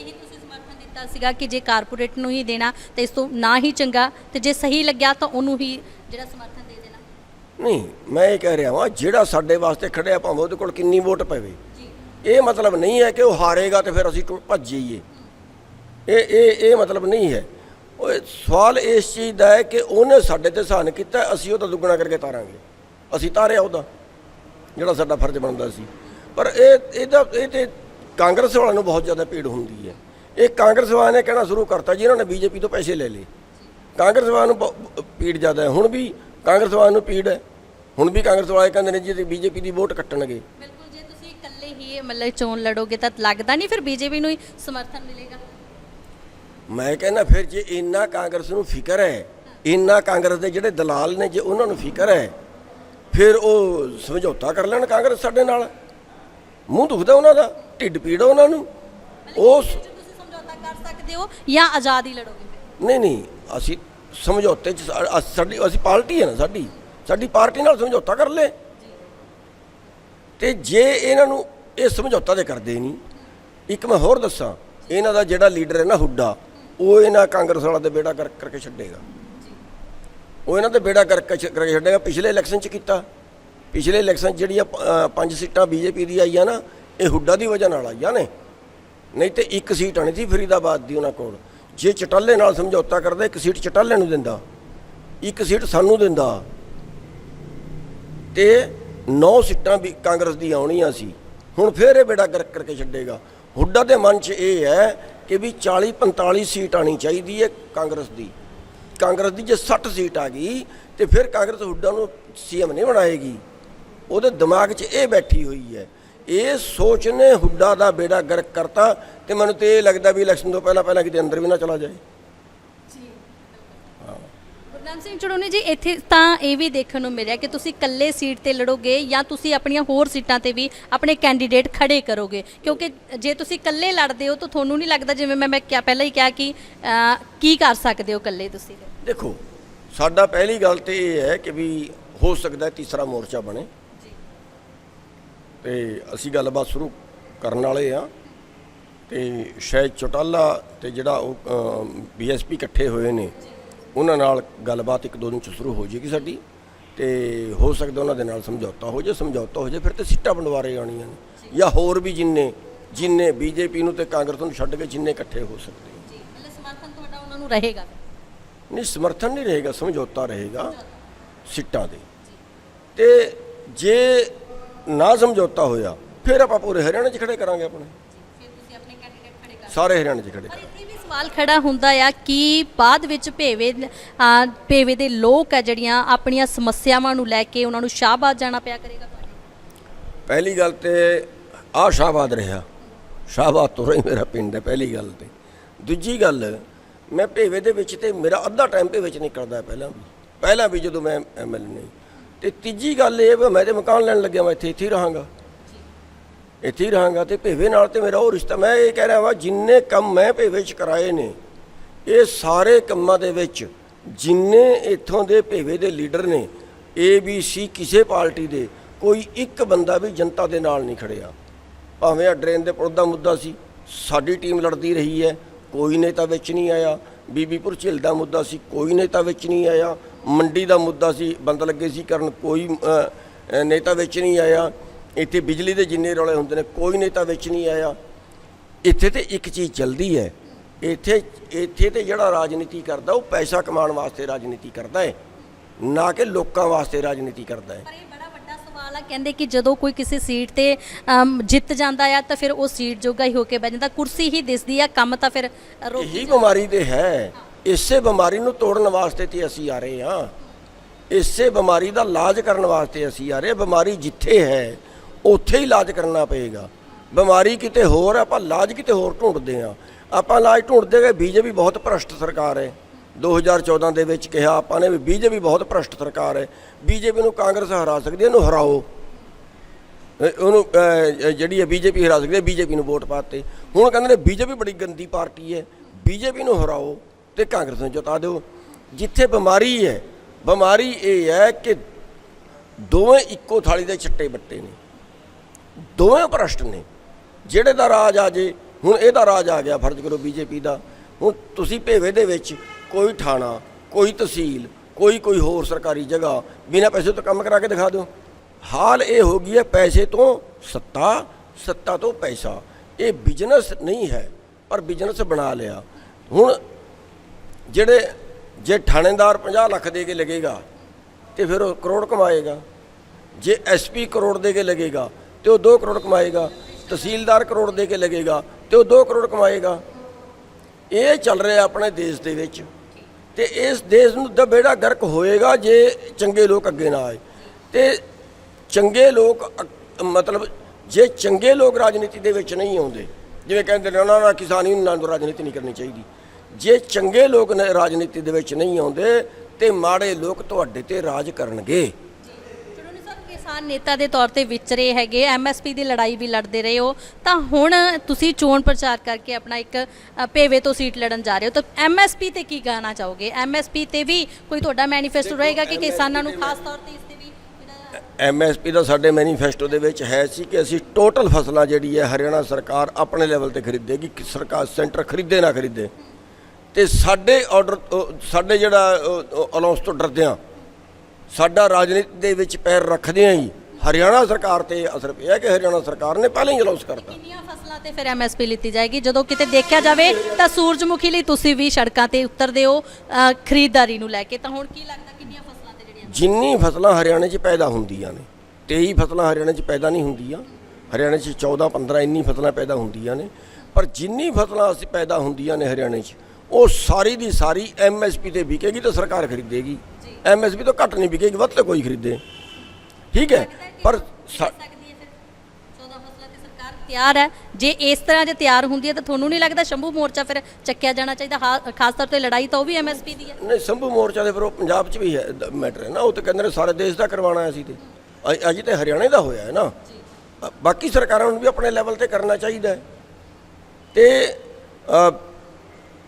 ਦਿੱਤਾ ਸੀਗਾ ਕਿ ਜੇ ਕਾਰਪੋਰੇਟ ਨੂੰ ਹੀ ਦੇਣਾ ਤਾਂ ਇਸ ਤੋਂ ਨਾ ਹੀ ਚੰਗਾ ਤੇ ਜੇ ਸਹੀ ਲੱਗਿਆ ਤਾਂ ਉਹਨੂੰ ਹੀ ਜਿਹੜਾ ਸਮਰਥਨ ਦੇ ਦੇਣਾ। ਨਹੀਂ ਮੈਂ ਇਹ ਕਹਿ ਰਿਹਾ ਹਾਂ ਜਿਹੜਾ ਸਾਡੇ ਵਾਸਤੇ ਖੜਿਆ ਭਾਵੇਂ ਉਹਦੇ ਕੋਲ ਕਿੰਨੀ ਵੋਟ ਪਵੇ। ਇਹ ਮਤਲਬ ਨਹੀਂ ਹੈ ਕਿ ਉਹ ਹਾਰੇਗਾ ਤੇ ਫਿਰ ਅਸੀਂ ਭੱਜ ਜਾਈਏ। ਇਹ ਇਹ ਇਹ ਮਤਲਬ ਨਹੀਂ ਹੈ। ਉਹ ਸਵਾਲ ਇਸ ਚੀਜ਼ ਦਾ ਹੈ ਕਿ ਉਹਨੇ ਸਾਡੇ ਤੇ ਸਹਾਨ ਕੀਤਾ ਅਸੀਂ ਉਹਦਾ ਦੁੱਗਣਾ ਕਰਕੇ ਤਾਰਾਂਗੇ। ਅਸੀਂ ਤਾਰਿਆ ਉਹਦਾ ਜਿਹੜਾ ਸਾਡਾ ਫਰਜ਼ ਬਣਦਾ ਸੀ। ਪਰ ਇਹ ਇਹਦਾ ਇਹ ਤੇ ਕਾਂਗਰਸ ਵਾਲਿਆਂ ਨੂੰ ਬਹੁਤ ਜ਼ਿਆਦਾ ਭੀੜ ਹੁੰਦੀ ਹੈ। ਇਹ ਕਾਂਗਰਸ ਵਾਲਿਆਂ ਨੇ ਕਹਿਣਾ ਸ਼ੁਰੂ ਕਰਤਾ ਜੀ ਇਹਨਾਂ ਨੇ ਬੀਜੇਪੀ ਤੋਂ ਪੈਸੇ ਲੈ ਲਏ। ਕਾਂਗਰਸ ਵਾਲਿਆਂ ਨੂੰ ਭੀੜ ਜ਼ਿਆਦਾ ਹੈ। ਹੁਣ ਵੀ ਕਾਂਗਰਸ ਵਾਲਿਆਂ ਨੂੰ ਭੀੜ ਹੈ। ਹੁਣ ਵੀ ਕਾਂਗਰਸ ਵਾਲੇ ਕਹਿੰਦੇ ਨੇ ਜੀ ਬੀਜੇਪੀ ਦੀ ਵੋਟ ਕੱਟਣਗੇ। ਬਿਲਕੁਲ ਜੇ ਤੁਸੀਂ ਇਕੱਲੇ ਹੀ ਮਤਲਬ ਚੋਣ ਲੜੋਗੇ ਤਾਂ ਲੱਗਦਾ ਨਹੀਂ ਫਿਰ ਬੀਜੇਪੀ ਨੂੰ ਹੀ ਸਮਰਥਨ ਮਿਲੇਗਾ। ਮੈਂ ਕਹਿੰਦਾ ਫਿਰ ਜੇ ਇੰਨਾ ਕਾਂਗਰਸ ਨੂੰ ਫਿਕਰ ਹੈ ਇੰਨਾ ਕਾਂਗਰਸ ਦੇ ਜਿਹੜੇ ਦਲਾਲ ਨੇ ਜੇ ਉਹਨਾਂ ਨੂੰ ਫਿਕਰ ਹੈ ਫਿਰ ਉਹ ਸਮਝੌਤਾ ਕਰ ਲੈਣ ਕਾਂਗਰਸ ਸਾਡੇ ਨਾਲ। ਮੂੰਹ ਦੁਖਦਾ ਉਹਨਾਂ ਦਾ ਢਿੱਡ ਪੀੜ ਉਹਨਾਂ ਨੂੰ। ਸਮਝੌਤਾ ਕਰ ਹੋ ਜਾਂ ਆਜ਼ਾਦੀ ਲੜੋਗੇ? ਨਹੀਂ ਨਹੀਂ ਅਸੀਂ ਸਮਝੌਤੇ ਚ ਸਾ- ਅਸ- ਸਾਡੀ ਅਸੀਂ ਪਾਰਟੀ ਹੈ ਨਾ ਸਾਡੀ ਸਾਡੀ ਪਾਰਟੀ ਨਾਲ ਸਮਝੌਤਾ ਕਰ ਲੈ ਤੇ ਜੇ ਇਹਨਾਂ ਨੂੰ ਇਹ ਸਮਝੌਤਾ ਤੇ ਕਰਦੇ ਨਹੀਂ ਇੱਕ ਮੈਂ ਹੋਰ ਦੱਸਾਂ ਇਹਨਾਂ ਦਾ ਜਿਹੜਾ ਲੀਡਰ ਹੈ ਨਾ ਹੁੱਡਾ ਉਹ ਇਹਨਾਂ ਕਾਂਗਰਸ ਵਾਲਾ ਦੇ ਬੇੜਾ ਕਰ ਕਰਕੇ ਛੱਡੇਗਾ। ਉਹ ਇਹਨਾਂ ਦੇ ਬੇੜਾ ਕਰਕੇ ਛ- ਕਰਕੇ ਛੱਡੇਗਾ। ਪਿਛਲੇ ਇਲੈਕਸ਼ਨ ਚ ਕੀਤਾ। ਪਿਛਲੇ ਇਲੈਕਸ਼ਨ 'ਚ ਜਿਹੜੀਆਂ ਪ- ਅ, ਪੰਜ ਸੀਟਾਂ ਬੀਜੇਪੀ ਦੀ ਆਈਆਂ ਨਾ ਇਹ ਹੁੱਡਾ ਦੀ ਵਜ੍ਹਾ ਨਾਲ ਆਈਆਂ ਨੇ। ਨਹੀਂ ਤੇ ਇੱਕ ਸੀਟ ਆਣੀ ਸੀ ਫਰੀਦਾਬਾਦ ਦੀ ਉਹਨਾਂ ਕੋਲ। ਜੇ ਚਟਾਲੇ ਨਾਲ ਸਮਝੌਤਾ ਕਰਦਾ, ਇੱਕ ਸੀਟ ਚਟਾਲੇ ਨੂੰ ਦਿੰਦਾ। ਇੱਕ ਸੀਟ ਸਾਨੂੰ ਦਿੰਦਾ। ਤੇ 9 ਸੀਟਾਂ ਵੀ ਕਾਂਗਰਸ ਦੀ ਆਉਣੀਆਂ ਸੀ। ਹੁਣ ਫੇਰ ਇਹ ਬੇੜਾ ਗਰਕ ਕਰਕੇ ਛੱਡੇਗਾ। ਹੁੱਡਾ ਦੇ ਮਨ 'ਚ ਇਹ ਹੈ ਕਿ ਵੀ 40 45 ਸੀਟ ਆਣੀ ਚਾਹੀਦੀ ਹੈ ਕਾਂਗਰਸ ਦੀ। ਕਾਂਗਰਸ ਦੀ ਜੇ 60 ਸੀਟ ਆ ਗਈ, ਤੇ ਫਿਰ ਕਾਂਗਰਸ ਹੁੱਡਾ ਨੂੰ ਸੀਐਮ ਨਹੀਂ ਬਣਾਏਗੀ। ਉਹਦੇ ਦਿਮਾਗ 'ਚ ਇਹ ਬੈਠੀ ਹੋਈ ਹੈ ਇਹ ਸੋਚ ਨੇ ਹੁੱਡਾ ਦਾ ਬੇੜਾ ਗਰਕ ਕਰਤਾ ਤੇ ਮੈਨੂੰ ਤੇ ਇਹ ਲੱਗਦਾ ਵੀ ਇਲੈਕਸ਼ਨ ਤੋਂ ਪਹਿਲਾਂ ਪਹਿਲਾਂ ਕਿਤੇ ਅੰਦਰ ਵੀ ਨਾ ਚਲਾ ਜਾਏ। ਗੁਰਨਾਮ ਸਿੰਘ ਚੜੂਨੀ ਜੀ ਇੱਥੇ ਤਾਂ ਇਹ ਵੀ ਦੇਖਣ ਨੂੰ ਮਿਲਿਆ ਕਿ ਤੁਸੀਂ ਇਕੱਲੇ ਸੀਟ ਤੇ ਲੜੋਗੇ ਜਾਂ ਤੁਸੀਂ ਆਪਣੀਆਂ ਹੋਰ ਸੀਟਾਂ ਤੇ ਵੀ ਆਪਣੇ ਕੈਂਡੀਡੇਟ ਖੜੇ ਕਰੋਗੇ? ਕਿਉਂਕਿ ਜੇ ਤੁਸੀਂ ਇਕੱਲੇ ਲੜਦੇ ਹੋ ਤਾਂ ਤੁਹਾਨੂੰ ਨਹੀਂ ਲੱਗਦਾ ਜਿਵੇਂ ਮੈਂ ਮੈਂ ਕਿਹਾ ਪਹਿਲਾਂ ਹੀ ਕਿਹਾ ਕਿ ਅਹ, ਕੀ ਕਰ ਸਕਦੇ ਹੋ ਇਕੱਲੇ ਤੁਸੀਂ? ਦੇਖੋ ਸਾਡਾ ਪਹਿਲੀ ਗੱਲ ਤੇ ਇਹ ਹੈ ਕਿ ਵੀ ਹੋ ਸਕਦਾ ਹੈ ਤੀਸਰਾ ਮੋਰਚਾ ਬਣੇ। ਤੇ ਅਸੀਂ ਗੱਲਬਾਤ ਸ਼ੁਰੂ ਕਰਨ ਵਾਲੇ ਆ ਤੇ ਸ਼ਾਇਦ ਚੋਟਾਲਾ ਤੇ ਜਿਹੜਾ ਉਹ ਬੀਐਸਪੀ ਇਕੱਠੇ ਹੋਏ ਨੇ ਉਹਨਾਂ ਨਾਲ ਗੱਲਬਾਤ ਇੱਕ ਦੋ ਦਿਨ ਚ ਸ਼ੁਰੂ ਹੋ ਜਾਏਗੀ ਸਾਡੀ ਤੇ ਹੋ ਸਕਦਾ ਉਹਨਾਂ ਦੇ ਨਾਲ ਸਮਝੌਤਾ ਹੋ ਜਾਏ ਸਮਝੌਤਾ ਹੋ ਜਾਏ ਫਿਰ ਤੇ ਸੀਟਾਂ ਬੰਡਵਾਰੇ ਆਉਣੀਆਂ ਨੇ ਜਾਂ ਹੋਰ ਵੀ ਜਿੰਨੇ ਜਿੰਨੇ ਬੀਜੇਪੀ ਨੂੰ ਤੇ ਕਾਂਗਰਸ ਨੂੰ ਛੱਡ ਕੇ ਜਿੰਨੇ ਇਕੱਠੇ ਹੋ ਸਕਦੇ ਜੀ ਮਤਲਬ ਸਮਰਥਨ ਤੁਹਾਡਾ ਉਹਨਾਂ ਨੂੰ ਰਹੇਗਾ? ਨਹੀਂ ਸਮਰਥਨ ਨਹੀਂ ਰਹੇਗਾ ਸਮਝੌਤਾ ਰਹੇਗਾ ਸਿੱਟਾਂ ਦੇ। ਤੇ ਜੇ ਨਾ ਸਮਝੌਤਾ ਹੋਇਆ ਫਿਰ ਆਪਾਂ ਪੂਰੇ ਹਰਿਆਣਾ 'ਚ ਖੜੇ ਕਰਾਂਗੇ ਆਪਣੇ। ਫਿਰ ਤੁਸੀਂ ਆਪਣੇ ਕੈਂਡੀਡੇਟ ਖੜੇ ਕਰ ਸਾਰੇ ਹਰਿਆਣੇ 'ਚ ਖੜੇ ਪਰ ਇੱਥੇ ਵੀ ਸਵਾਲ ਖੜਾ ਹੁੰਦਾ ਆ ਕਿ ਬਾਅਦ ਵਿੱਚ ਭੇਵੇ ਭੇਵੇ ਦੇ ਲੋਕ ਆ ਜਿਹੜੀਆਂ ਆਪਣੀਆਂ ਸਮੱਸਿਆਵਾਂ ਨੂੰ ਲੈ ਕੇ ਉਹਨਾਂ ਨੂੰ ਸ਼ਾਹਬਾਦ ਜਾਣਾ ਪਿਆ ਕਰੇਗਾ ਪਹਿਲੀ ਗੱਲ ਤੇ ਆ ਸ਼ਾਹਬਾਦ ਰਿਹਾ। ਸ਼ਾਹਬਾਦ ਤੋਂ ਹੀ ਮੇਰਾ ਪਿੰਡ ਹੈ ਪਹਿਲੀ ਗੱਲ ਤੇ। ਦੂਜੀ ਗੱਲ ਮੈਂ ਭੇਵੇ ਦੇ ਵਿੱਚ ਤੇ ਮੇਰਾ ਅੱਧਾ ਟਾਈਮ ਭੇਵੇ ਵਿੱਚ ਨਿਕਲਦਾ ਪਹਿਲਾਂ ਵੀ। ਪਹਿਲਾਂ ਵੀ ਜਦੋਂ ਮੈਂ ਐਮਐਲ ਨਹੀਂ ਤੇ ਤੀਜੀ ਗੱਲ ਇਹ ਵੀ, ਮੈਂ ਤੇ ਮਕਾਨ ਲੈਣ ਲੱਗਿਆ ਮੈਂ ਇੱਥੇ ਇੱਥੇ ਹੀ ਰਹਾਂਗਾ। ਇੱਥੇ ਹੀ ਰਹਾਂਗਾ ਤੇ ਭੇਵੇ ਨਾਲ ਤੇ ਮੇਰਾ ਉਹ ਰਿਸ਼ਤਾ, ਮੈਂ ਇਹ ਕਹਿ ਰਿਹਾ ਵਾ, ਜਿੰਨੇ ਕੰਮ ਮੈਂ ਭੇਵੇ 'ਚ ਕਰਾਏ ਨੇ, ਇਹ ਸਾਰੇ ਕੰਮਾਂ ਦੇ ਵਿੱਚ ਜਿੰਨੇ ਇੱਥੋਂ ਦੇ ਭੇਵੇ ਦੇ ਲੀਡਰ ਨੇ ਏ ਬੀ ਸੀ ਕਿਸੇ ਪਾਰਟੀ ਦੇ, ਕੋਈ ਇੱਕ ਬੰਦਾ ਵੀ ਜਨਤਾ ਦੇ ਨਾਲ ਨਹੀਂ ਖੜਿਆ। ਭਾਵੇਂ ਆ ਡਰੇਨ ਦੇ ਪੁਲ ਦਾ ਮੁੱਦਾ ਸੀ, ਸਾਡੀ ਟੀਮ ਲੜਦੀ ਰਹੀ ਹੈ, ਕੋਈ ਨੇਤਾ ਵਿੱਚ ਨਹੀਂ ਆਇਆ ਬੀਬੀਪੁਰ ਝਿਲ ਦਾ ਮੁੱਦਾ ਸੀ, ਕੋਈ ਨੇਤਾ ਵਿੱਚ ਨਹੀਂ ਆਇਆ। ਮੰਡੀ ਦਾ ਮੁੱਦਾ ਸੀ, ਬੰਦ ਲੱਗੇ ਸੀ ਕਰਨ, ਕੋਈ ਨੇਤਾ ਵਿੱਚ ਨਹੀਂ ਆਇਆ। ਇੱਥੇ ਬਿਜਲੀ ਦੇ ਜਿੰਨੇ ਰੌਲੇ ਹੁੰਦੇ ਨੇ, ਕੋਈ ਨੇਤਾ ਵਿੱਚ ਨਹੀਂ ਆਇਆ। ਇੱਥੇ ਤੇ ਇੱਕ ਚੀਜ਼ ਚੱਲਦੀ ਹੈ, ਇੱਥੇ ਇੱਥੇ ਤੇ ਜਿਹੜਾ ਰਾਜਨੀਤੀ ਕਰਦਾ, ਉਹ ਪੈਸਾ ਕਮਾਉਣ ਵਾਸਤੇ ਰਾਜਨੀਤੀ ਕਰਦਾ ਹੈ, ਨਾ ਕਿ ਲੋਕਾਂ ਵਾਸਤੇ ਰਾਜਨੀਤੀ ਕਰਦਾ ਹੈ। ਕਹਿੰਦੇ ਕਿ ਜਦੋਂ ਕੋਈ ਕਿਸੇ ਸੀਟ ਤੇ ਅਮ, ਜਿੱਤ ਜਾਂਦਾ ਆ ਤਾਂ ਫਿਰ ਉਹ ਸੀਟ ਜੋਗਾ ਹੀ ਹੋ ਕੇ ਬਹਿ ਜਾਂਦਾ। ਕੁਰਸੀ ਹੀ ਦਿਸਦੀ ਆ ਕੰਮ ਤਾਂ ਫਿਰ ਰੋਕੀ ਇਹੀ ਬਿਮਾਰੀ ਤੇ ਹੈ। ਇਸੇ ਬਿਮਾਰੀ ਨੂੰ ਤੋੜਨ ਵਾਸਤੇ ਤੇ ਅਸੀਂ ਆ ਰਹੇ ਹਾਂ। ਇਸੇ ਬਿਮਾਰੀ ਦਾ ਇਲਾਜ ਕਰਨ ਵਾਸਤੇ ਅਸੀਂ ਆ ਰਹੇ ਹਾਂ। ਬਿਮਾਰੀ ਜਿੱਥੇ ਹੈ ਉੱਥੇ ਹੀ ਇਲਾਜ ਕਰਨਾ ਪਏਗਾ। ਬਿਮਾਰੀ ਕਿਤੇ ਹੋਰ ਹੈ, ਆਪਾਂ ਇਲਾਜ ਕਿਤੇ ਹੋਰ ਢੂੰਡਦੇ ਹਾਂ। ਆਪਾਂ ਇਲਾਜ ਢੂੰਡਦੇ ਗਏ ਬੀਜੇਪੀ ਬਹੁਤ ਭ੍ਰਸ਼ਟ ਸਰਕਾਰ ਹੈ। 2014 ਦੇ ਵਿੱਚ ਕਿਹਾ ਆਪਾਂ ਨੇ ਵੀ ਬੀਜੇਪੀ ਬਹੁਤ ਭ੍ਰਸ਼ਟ ਸਰਕਾਰ ਹੈ। ਬੀਜੇਪੀ ਨੂੰ ਕਾਂਗਰਸ ਹਰਾ ਸਕਦੀ ਹੈ ਇਹਨੂੰ ਹਰਾਓ। ਉਹਨੂੰ ਜਿਹੜੀ ਹੈ ਬੀਜੇਪੀ ਹਰਾ ਸਕਦੀ ਹੈ, ਬੀਜੇਪੀ ਨੂੰ ਵੋਟ ਪਾਤੇ। ਹੁਣ ਕਹਿੰਦੇ ਨੇ ਬੀਜੇਪੀ ਬੜੀ ਗੰਦੀ ਪਾਰਟੀ ਹੈ, ਬੀਜੇਪੀ ਨੂੰ ਹਰਾਓ ਤੇ ਕਾਂਗਰਸ ਨੂੰ ਜਿਤਾ ਦਿਓ। ਜਿੱਥੇ ਬਿਮਾਰੀ ਹੈ, ਬਿਮਾਰੀ ਇਹ ਹੈ ਕਿ ਦੋਵੇਂ ਇੱਕੋ ਥਾਲੀ ਦੇ ਛੱਟੇ ਬੱਟੇ ਨੇ। ਦੋਵੇਂ ਭ੍ਰਸ਼ਟ ਨੇ। ਜਿਹੜੇ ਦਾ ਰਾਜ ਆ ਜੇ, ਹੁਣ ਇਹਦਾ ਰਾਜ ਆ ਗਿਆ, ਫਰਜ਼ ਕਰੋ ਬੀਜੇਪੀ ਦਾ। ਹੁਣ ਤੁਸੀਂ ਭੇਵੇ ਦੇ ਵਿੱਚ ਕੋਈ ਥਾਣਾ, ਕੋਈ ਤਹਿਸੀਲ ਕੋਈ ਕੋਈ ਹੋਰ ਸਰਕਾਰੀ ਜਗ੍ਹਾ, ਬਿਨਾਂ ਪੈਸੇ ਤੋਂ ਕੰਮ ਕਰਾ ਕੇ ਦਿਖਾ ਦਿਓ। ਹਾਲ ਇਹ ਹੋ ਗਈ ਹੈ, ਪੈਸੇ ਤੋਂ ਸੱਤਾ ਸੱਤਾ ਤੋਂ ਪੈਸਾ। ਇਹ ਬਿਜ਼ਨਸ ਨਹੀਂ ਹੈ, ਪਰ ਬਿਜ਼ਨਸ ਬਣਾ ਲਿਆ। ਹੁਣ ਜਿਹੜੇ, ਜੇ ਥਾਣੇਦਾਰ 50 ਲੱਖ ਦੇ ਕੇ ਲੱਗੇਗਾ, ਤੇ ਫਿਰ ਉਹ ਕਰੋੜ ਕਮਾਏਗਾ। ਜੇ ਐਸਪੀ ਕਰੋੜ ਦੇ ਕੇ ਲੱਗੇਗਾ, ਤੇ ਉਹ 2 ਕਰੋੜ ਕਮਾਏਗਾ। ਤਹਿਸੀਲਦਾਰ ਕਰੋੜ ਦੇ ਕੇ ਲੱਗੇਗਾ, ਤੇ ਉਹ 2 ਕਰੋੜ ਕਮਾਏਗਾ। ਇਹ ਚੱਲ ਰਿਹਾ ਆਪਣੇ ਦੇਸ਼ ਦੇ ਵਿੱਚ। ਤੇ ਇਸ ਦੇਸ਼ ਨੂੰ ਦਾ ਬੇੜਾ ਗਰਕ ਹੋਏਗਾ ਜੇ ਚੰਗੇ ਲੋਕ ਅੱਗੇ ਨਾ ਆਏ। ਤੇ ਚੰਗੇ ਲੋਕ ਅ- ਮਤਲਬ ਜੇ ਚੰਗੇ ਲੋਕ ਰਾਜਨੀਤੀ ਦੇ ਵਿੱਚ ਨਹੀਂ ਆਉਂਦੇ, ਜਿਵੇਂ ਕਹਿੰਦੇ ਨੇ ਉਹਨਾਂ ਨਾਲ ਕਿਸਾਨੀ ਨਾਲ ਰਾਜਨੀਤੀ ਨਹੀਂ ਕਰਨੀ ਚਾਹੀਦੀ। ਜੇ ਚੰਗੇ ਲੋਕ ਨੇ, ਰਾਜਨੀਤੀ ਦੇ ਵਿੱਚ ਨਹੀਂ ਆਉਂਦੇ, ਤੇ ਮਾੜੇ ਲੋਕ ਤੁਹਾਡੇ ਤੇ ਰਾਜ ਕਰਨਗੇ। ਕਿਸਾਨ ਨੇਤਾ ਦੇ ਤੌਰ ਤੇ ਵਿਚਰੇ ਹੈਗੇ ਐਮਐਸਪੀ ਦੀ ਲੜਾਈ ਵੀ ਲੜਦੇ ਰਹੇ ਹੋ ਤਾਂ ਹੁਣ ਤੁਸੀਂ ਚੋਣ ਪ੍ਰਚਾਰ ਕਰਕੇ ਆਪਣਾ ਇੱਕ ਭੇਵੇ ਤੋਂ ਸੀਟ ਲੜਨ ਜਾ ਰਹੇ ਹੋ। ਤਾਂ ਐਮਐਸਪੀ ਤੇ ਕੀ ਕਹਿਣਾ ਚਾਹੋਗੇ? ਐਮਐਸਪੀ ਤੇ ਵੀ ਕੋਈ ਤੁਹਾਡਾ ਮੈਨੀਫੈਸਟੋ ਰਹੇਗਾ ਕਿ ਕਿਸਾਨਾਂ ਨੂੰ ਖਾਸ ਤੌਰ ਤੇ ਇਸ ਤੇ ਵੀ ਇਹਦਾ- ਐਮਐਸਪੀ ਦਾ ਸਾਡੇ ਮੈਨੀਫੈਸਟੋ ਦੇ ਵਿੱਚ ਹੈ ਸੀ ਕਿ ਅਸੀਂ ਟੋਟਲ ਫਸਲਾਂ ਜਿਹੜੀ ਹੈ ਹਰਿਆਣਾ ਸਰਕਾਰ ਆਪਣੇ ਲੈਵਲ ਤੇ ਖਰੀਦੇਗੀ ਕਿ ਸਰਕਾਰ ਸੈਂਟਰ ਖਰੀਦੇ ਨਾ ਖਰੀਦੇ। ਤੇ ਸਾਡੇ ਆਰਡਰ ਸਾਡੇ ਜਿਹੜਾ ਅਨਾਉਂਸ ਤੋਂ ਡਰਦੇ ਆ ਸਾਡਾ ਰਾਜਨੀਤੀ ਦੇ ਵਿੱਚ ਪੈਰ ਰੱਖਦਿਆਂ ਹੀ ਹਰਿਆਣਾ ਸਰਕਾਰ ਤੇ ਅਸਰ ਪਿਆ ਕਿ ਹਰਿਆਣਾ ਸਰਕਾਰ ਨੇ ਪਹਿਲਾਂ ਹੀ ਅਨਾਉਂਸ ਕਰਤਾ। ਕਿੰਨੀਆਂ ਫਸਲਾਂ ਤੇ ਫਿਰ ਐਮਐਸਪੀ ਲਿੱਤੀ ਜਾਏਗੀ? ਜਦੋਂ ਕਿਤੇ ਦੇਖਿਆ ਜਾਵੇ ਤਾਂ ਸੂਰਜਮੁਖੀ ਲਈ ਤੁਸੀਂ ਵੀ ਸੜਕਾਂ ਤੇ ਉਤਰਦੇ ਹੋ ਅ, ਖਰੀਦਦਾਰੀ ਨੂੰ ਲੈ ਕੇ। ਤਾਂ ਹੁਣ ਕੀ ਲੱਗਦਾ ਕਿੰਨੀਆਂ ਫਸਲਾਂ ਤੇ ਜਿਹੜੀਆਂ ਜਿੰਨੀ ਫਸਲਾਂ ਹਰਿਆਣੇ 'ਚ ਪੈਦਾ ਹੁੰਦੀਆਂ ਨੇ 23 ਫਸਲਾਂ ਹਰਿਆਣੇ 'ਚ ਪੈਦਾ ਨਹੀਂ ਹੁੰਦੀਆਂ ਹਰਿਆਣੇ 'ਚ 14 15 ਇੰਨੀ ਫਸਲਾਂ ਪੈਦਾ ਹੁੰਦੀਆਂ ਨੇ ਪਰ ਜਿੰਨੀ ਫਸਲਾਂ ਅਸੀਂ ਪੈਦਾ ਹੁੰਦੀਆਂ ਨੇ ਹਰਿਆਣੇ 'ਚ ਉਹ ਸਾਰੀ ਦੀ ਸਾਰੀ ਐਮਐਸਪੀ ਤੇ ਵਿਕੇਗੀ ਤਾਂ ਸਰਕਾਰ ਖਰੀਦੇਗੀ। ਐਮਐਸਪੀ ਤੋਂ ਘੱਟ ਨਹੀਂ ਵਿਕੇਗੀ ਵੱਧ ਤਾਂ ਕੋਈ ਖਰੀਦੇ। ਠੀਕ ਹੈ ਪਰ ਸਾ- ਸਕਦੀ ਹੈ ਫਿਰ 14 ਫਸਲਾਂ ਤੇ ਸਰਕਾਰ ਤਿਆਰ ਹੈ। ਜੇ ਇਸ ਤਰ੍ਹਾਂ ਜੇ ਤਿਆਰ ਹੁੰਦੀ ਹੈ ਤਾਂ ਤੁਹਾਨੂੰ ਨਹੀਂ ਲੱਗਦਾ ਸ਼ੰਭੂ ਮੋਰਚਾ ਫਿਰ ਚੱਕਿਆ ਜਾਣਾ ਚਾਹੀਦਾ? ਖਾਸ ਤੌਰ ਤੇ ਲੜਾਈ ਤਾਂ ਉਹ ਵੀ ਐਮਐਸਪੀ ਦੀ ਹੈ। ਨਹੀਂ ਸੰਭੂ ਮੋਰਚਾ ਦੇ ਫਿਰ ਉਹ ਪੰਜਾਬ 'ਚ ਵੀ ਹੈ ਮੈਟਰ ਹੈ ਨਾ। ਉਹ ਤਾਂ ਕਹਿੰਦੇ ਨੇ ਸਾਰੇ ਦੇਸ਼ ਦਾ ਕਰਵਾਉਣਾ ਅਸੀਂ ਤੇ। ਅਜੇ ਤੇ ਹਰਿਆਣੇ ਦਾ ਹੋਇਆ ਹੈ ਨਾ। ਬਾਕੀ ਸਰਕਾਰਾਂ ਨੂੰ ਵੀ ਆਪਣੇ ਲੈਵਲ ਤੇ ਕਰਨਾ ਚਾਹੀਦਾ ਹੈ। ਤੇ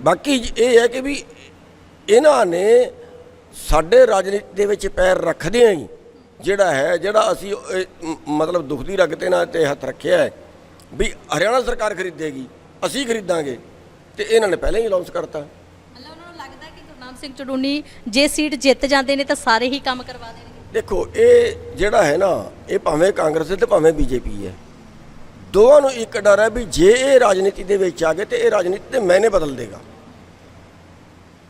ਬਾਕੀ ਇਹ ਹੈ ਕਿ ਵੀ ਇਹਨਾਂ ਨੇ ਸਾਡੇ ਰਾਜਨੀਤੀ ਦੇ ਵਿੱਚ ਪੈਰ ਰੱਖਦਿਆਂ ਹੀ ਜਿਹੜਾ ਹੈ ਜਿਹੜਾ ਅਸੀਂ ਮਤਲਬ ਦੁੱਖ ਦੀ ਰਗ ਤੇ ਨਾਲ ਤੇ ਹੱਥ ਰੱਖਿਆ ਹੈ ਵੀ ਹਰਿਆਣਾ ਸਰਕਾਰ ਖਰੀਦੇਗੀ ਅਸੀਂ ਖਰੀਦਾਂਗੇ ਤੇ ਇਹਨਾਂ ਨੇ ਪਹਿਲਾਂ ਹੀ ਅਨਾਉਂਸ ਕਰਤਾ। ਉਹਨਾਂ ਨੂੰ ਲੱਗਦਾ ਕਿ ਗੁਰਨਾਮ ਸਿੰਘ ਚੜੂਨੀ ਜੇ ਸੀਟ ਜਿੱਤ ਜਾਂਦੇ ਨੇ ਤਾਂ ਸਾਰੇ ਹੀ ਕੰਮ ਕਰਵਾ ਦੇਣਗੇ। ਦੇਖੋ ਇਹ ਜਿਹੜਾ ਹੈ ਨਾ ਇਹ ਭਾਵੇਂ ਕਾਂਗਰਸ ਹੈ ਤੇ ਭਾਵੇਂ ਬੀਜੇਪੀ ਹੈ। ਦੋਵਾਂ ਨੂੰ ਇੱਕ ਡਰ ਹੈ ਵੀ ਜੇ ਇਹ ਰਾਜਨੀਤੀ ਦੇ ਵਿੱਚ ਆ ਗਏ ਤੇ ਇਹ ਰਾਜਨੀਤੀ ਦੇ ਮੈਨੇ ਬਦਲ ਦੇਗਾ।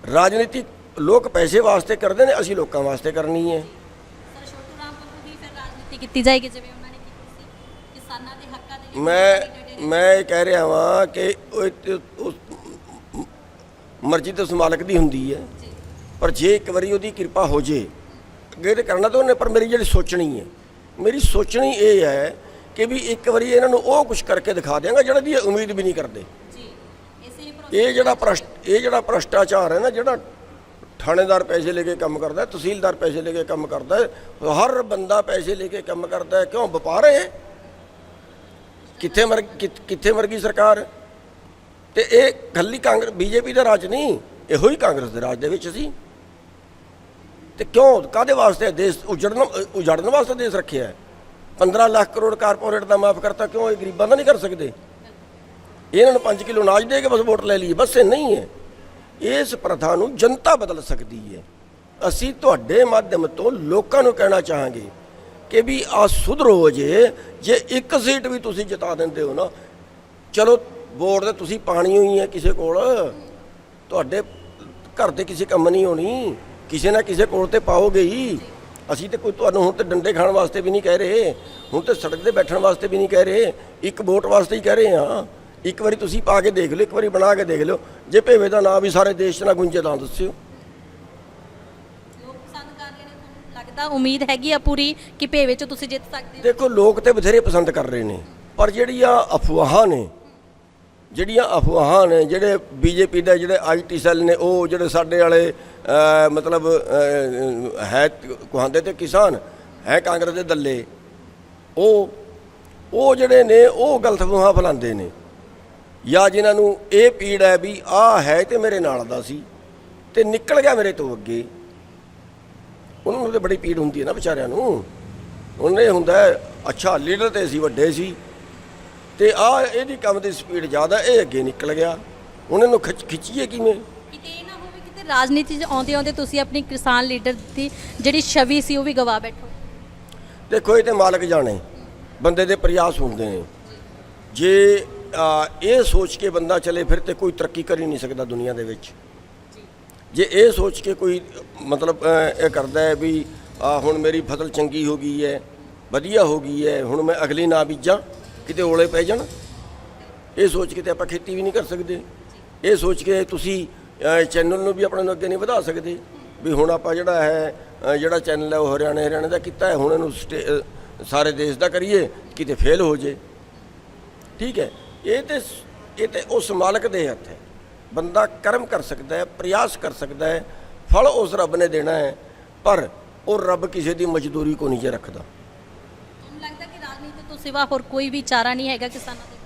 ਰਾਜਨੀਤੀ ਲੋਕ ਪੈਸੇ ਵਾਸਤੇ ਕਰਦੇ ਨੇ ਅਸੀਂ ਲੋਕਾਂ ਵਾਸਤੇ ਕਰਨੀ ਹੈ। ਸਰ ਛੋਟੂ ਰਾਮ ਵੱਲੋਂ ਵੀ ਫਿਰ ਰਾਜਨੀਤੀ ਕੀਤੀ ਜਾਏਗੀ ਜਿਵੇਂ ਉਹਨਾਂ ਨੇ ਕੀਤੀ ਸੀ ਕਿਸਾਨਾਂ ਦੇ ਹੱਕਾਂ ਦੇ ਲਈ ਮੈਂ ਮੈਂ ਇਹ ਕਹਿ ਰਿਹਾ ਵਾਂ ਕਿ ਮਰਜ਼ੀ ਤੇ ਉਸ ਮਾਲਕ ਦੀ ਹੁੰਦੀ ਹੈ। ਪਰ ਜੇ ਇੱਕ ਵਾਰੀ ਉਹਦੀ ਕਿਰਪਾ ਹੋ ਜੇ ਅੱਗੇ ਤੇ ਕਰਨਾ ਤਾਂ ਉਹਨੇ ਪਰ ਮੇਰੀ ਜਿਹੜੀ ਸੋਚਣੀ ਹੈ ਮੇਰੀ ਸੋਚਣੀ ਇਹ ਹੈ ਕਿ ਵੀ ਇੱਕ ਵਾਰੀ ਇਹਨਾਂ ਨੂੰ ਉਹ ਕੁਝ ਕਰਕੇ ਦਿਖਾ ਦਿਆਂਗਾ ਜਿਹੜਾ ਦੀ ਉਮੀਦ ਵੀ ਨਹੀਂ ਕਰਦੇ। ਇਹ ਜਿਹੜਾ ਇਹ ਜਿਹੜਾ ਭ੍ਰਸ਼ਟਾਚਾਰ ਹੈ ਨਾ ਜਿਹੜਾ ਥਾਣੇਦਾਰ ਪੈਸੇ ਲੈ ਕੇ ਕੰਮ ਕਰਦਾ ਤਹਿਸੀਲਦਾਰ ਪੈਸੇ ਲੈ ਕੇ ਕੰਮ ਕਰਦਾ ਹਰ ਬੰਦਾ ਪੈਸੇ ਲੈ ਕੇ ਕੰਮ ਕਰਦਾ ਹੈ ਕਿਉਂ ਵਪਾਰ ਹੈ ਕਿੱਥੇ ਮਰ ਕਿੱਥ- ਕਿੱਥੇ ਵਰਗੀ ਸਰਕਾਰ? ਤੇ ਇਹ ਖੱਲੀ ਕਾਂਗਰਸ ਬੀਜੇਪੀ ਦਾ ਰਾਜ ਨਹੀਂ ਇਹੋ ਹੀ ਕਾਂਗਰਸ ਦੇ ਰਾਜ ਦੇ ਵਿੱਚ ਸੀ। ਤੇ ਕਿਉਂ ਕਾਦੇ ਵਾਸਤੇ ਦੇਸ਼ ਉਜੜਨ ਉਜੜਨ ਵਾਸਤੇ ਦੇਸ਼ ਰੱਖਿਆ ਹੈ? 15 ਲੱਖ ਕਰੋੜ ਕਾਰਪੋਰੇਟ ਦਾ ਮਾਫ ਕਰਤਾ, ਕਿਉਂ ਇਹ ਗਰੀਬਾਂ ਦਾ ਨਹੀਂ ਕਰ ਸਕਦੇ? ਇਹਨਾਂ ਨੂੰ 5 ਕਿਲੋ ਅਨਾਜ ਦੇ ਕੇ ਬਸ ਵੋਟ ਲੈ ਲਈਏ, ਬਸ ਇਹ ਨਹੀਂ ਹੈ। ਇਸ ਪ੍ਰਥਾ ਨੂੰ ਜਨਤਾ ਬਦਲ ਸਕਦੀ ਹੈ। ਅਸੀਂ ਤੁਹਾਡੇ ਮਾਧਿਅਮ ਤੋਂ ਲੋਕਾਂ ਨੂੰ ਕਹਿਣਾ ਚਾਹਾਂਗੇ ਕਿ ਵੀ ਆ ਸੁਧਰੋ ਜੇ ਜੇ ਇੱਕ ਸੀਟ ਵੀ ਤੁਸੀਂ ਜਿਤਾ ਦਿੰਦੇ ਹੋ ਨਾ, ਚਲੋ ਵੋਟ ਤੇ ਤੁਸੀਂ ਪਾਣੀ ਹੋਈ ਹੈ ਕਿਸੇ ਕੋਲ, ਤੁਹਾਡੇ ਘਰ ਦੇ ਕਿਸੇ ਕੰਮ ਨਹੀਂ ਹੋਣੀ, ਕਿਸੇ ਨਾ ਕਿਸੇ ਕੋਲ ਤੇ ਪਾਓਗੇ ਹੀ। ਅਸੀਂ ਤੇ ਕੋਈ ਤੁਹਾਨੂੰ ਹੁਣ ਤੇ ਡੰਡੇ ਖਾਣ ਵਾਸਤੇ ਵੀ ਨਹੀਂ ਕਹਿ ਰਹੇ। ਹੁਣ ਤੇ ਸੜਕ ਤੇ ਬੈਠਣ ਵਾਸਤੇ ਵੀ ਨਹੀਂ ਕਹਿ ਰਹੇ। ਇੱਕ ਵੋਟ ਵਾਸਤੇ ਹੀ ਕਹਿ ਰਹੇ ਹਾਂ। ਇੱਕ ਵਾਰੀ ਤੁਸੀਂ ਪਾ ਕੇ ਦੇਖ ਲਓ ਇੱਕ ਵਾਰੀ ਬਣਾ ਕੇ ਦੇਖ ਲਓ। ਜੇ ਭੇਵੇ ਦਾ ਨਾਂ ਵੀ ਸਾਰੇ ਦੇਸ਼ 'ਚ ਨਾ ਗੁੰਜੇ ਤਾਂ ਦੱਸਿਓ। ਲੋਕ ਪਸੰਦ ਕਰ ਰਹੇ ਨੇ ਤੁਹਾਨੂੰ? ਲੱਗਦਾ ਉਮੀਦ ਹੈਗੀ ਆ ਪੂਰੀ ਕਿ ਭੇਵੇ ਚ ਤੁਸੀਂ ਜਿੱਤ ਸਕਦੇ ਹੋ? ਦੇਖੋ ਲੋਕ ਤੇ ਬਥੇਰੇ ਪਸੰਦ ਕਰ ਰਹੇ ਨੇ। ਪਰ ਜਿਹੜੀਆਂ ਅਫਵਾਹਾਂ ਨੇ ਜਿਹੜੀਆਂ ਅਫਵਾਹਾਂ ਨੇ, ਜਿਹੜੇ ਬੀਜੇਪੀ ਦੇ ਜਿਹੜੇ ਆਈਟੀ ਸੈੱਲ ਨੇ, ਉਹ ਜਿਹੜੇ ਸਾਡੇ ਵਾਲੇ ਮਤਲਬ ਹੈ ਕੁਹਾਂਦੇ ਤੇ ਕਿਸਾਨ, ਹੈ ਕਾਂਗਰਸ ਦੇ ਦੱਲੇ, ਉਹ ਉਹ ਜਿਹੜੇ ਨੇ, ਉਹ ਗਲਤ ਅਫਵਾਹਾਂ ਫੈਲਾਉਂਦੇ ਨੇ। ਜਾਂ ਜਿਨ੍ਹਾਂ ਨੂੰ ਇਹ ਪੀੜ ਹੈ ਵੀ ਆਹ ਹੈ ਤੇ ਮੇਰੇ ਨਾਲ ਦਾ ਸੀ, ਤੇ ਨਿਕਲ ਗਿਆ ਮੇਰੇ ਤੋਂ ਅੱਗੇ। ਉਹਨਾਂ ਨੂੰ ਤੇ ਬੜੀ ਪੀੜ ਹੁੰਦੀ ਹੈ ਨਾ ਵਿਚਾਰਿਆਂ ਨੂੰ। ਉਹਨੇ ਹੁੰਦਾ ਅੱਛਾ, ਲੀਡਰ ਤੇ ਸੀ ਵੱਡੇ ਸੀ ਤੇ ਆ ਇਹਦੀ ਕੰਮ ਦੀ ਸਪੀਡ ਜ਼ਿਆਦਾ ਇਹ ਅੱਗੇ ਨਿਕਲ ਗਿਆ। ਉਹਨਾਂ ਨੂੰ ਖਿੱਚ ਖਿੱਚੀਏ ਕਿਵੇਂ? ਕਿਤੇ ਇਹ ਨਾ ਹੋਵੇ ਕਿਤੇ ਰਾਜਨੀਤੀ 'ਚ ਆਉਂਦੇ ਆਉਂਦੇ ਤੁਸੀਂ ਆਪਣੀ ਕਿਸਾਨ ਲੀਡਰ ਦੀ ਜਿਹੜੀ ਛਵੀ ਸੀ ਉਹ ਵੀ ਗਵਾ ਬੈਠੋ। ਦੇਖੋ ਇਹ ਤੇ ਮਾਲਕ ਜਾਣੇ ਬੰਦੇ ਦੇ ਪ੍ਰਯਾਸ ਹੁੰਦੇ ਨੇ। ਜੇ ਇਹ ਸੋਚ ਕੇ ਬੰਦਾ ਚੱਲੇ ਫਿਰ ਤੇ ਕੋਈ ਤਰੱਕੀ ਕਰ ਹੀ ਨਹੀਂ ਸਕਦਾ ਦੁਨੀਆ ਦੇ ਵਿੱਚ। ਜੇ। ਇਹ ਸੋਚ ਕੇ ਕੋਈ ਮਤਲਬ ਇਹ ਕਰਦਾ ਹੈ ਵੀ ਹੁਣ ਮੇਰੀ ਫਸਲ ਚੰਗੀ ਹੋ ਗਈ ਹੈ ਵਧੀਆ ਹੋ ਗਈ ਹੈ ਹੁਣ ਮੈਂ ਅਗਲੀ ਨਾ ਬੀਜਾਂ ਕਿਤੇ ਓਲੇ ਪੈ ਜਾਣ। ਇਹ ਸੋਚ ਕੇ ਤੇ ਆਪਾਂ ਖੇਤੀ ਵੀ ਨਹੀਂ ਕਰ ਸਕਦੇ। ਇਹ ਸੋਚ ਕੇ ਤੁਸੀਂ ਚੈਨਲ ਨੂੰ ਵੀ ਆਪਣੇ ਨੂੰ ਅੱਗੇ ਨਹੀਂ ਵਧਾ ਸਕਦੇ। ਵੀ ਹੁਣ ਆਪਾਂ ਜਿਹੜਾ ਹੈ ਜਿਹੜਾ ਚੈਨਲ ਹੈ ਉਹ ਹਰਿਆਣੇ ਹਰਿਆਣੇ ਦਾ ਕੀਤਾ ਹੈ। ਹੁਣ ਇਹਨੂੰ ਸਟੇ- ਸਾਰੇ ਦੇਸ਼ ਦਾ ਕਰੀਏ, ਕਿਤੇ ਫੇਲ ਹੋ ਜੇ। ਠੀਕ ਹੈ। ਇਹ ਤੇ ਇਹ ਤੇ ਉਸ ਮਾਲਕ ਦੇ ਹੱਥ ਹੈ। ਬੰਦਾ ਕਰਮ ਕਰ ਸਕਦਾ ਹੈ, ਪ੍ਰਯਾਸ ਕਰ ਸਕਦਾ ਹੈ। ਫਲ ਉਸ ਰੱਬ ਨੇ ਦੇਣਾ ਹੈ। ਪਰ ਉਹ ਰੱਬ ਕਿਸੇ ਦੀ ਮਜ਼ਦੂਰੀ ਕੋ ਨਹੀਂ ਜੇ ਰੱਖਦਾ ਤੁਹਾਨੂੰ ਲੱਗਦਾ ਕਿ ਰਾਜਨੀਤੀ ਤੋਂ ਸਿਵਾ ਹੋਰ ਕੋਈ ਵੀ ਚਾਰਾ ਨਹੀਂ ਹੈਗਾ ਕਿਸਾਨਾਂ ਦੇ।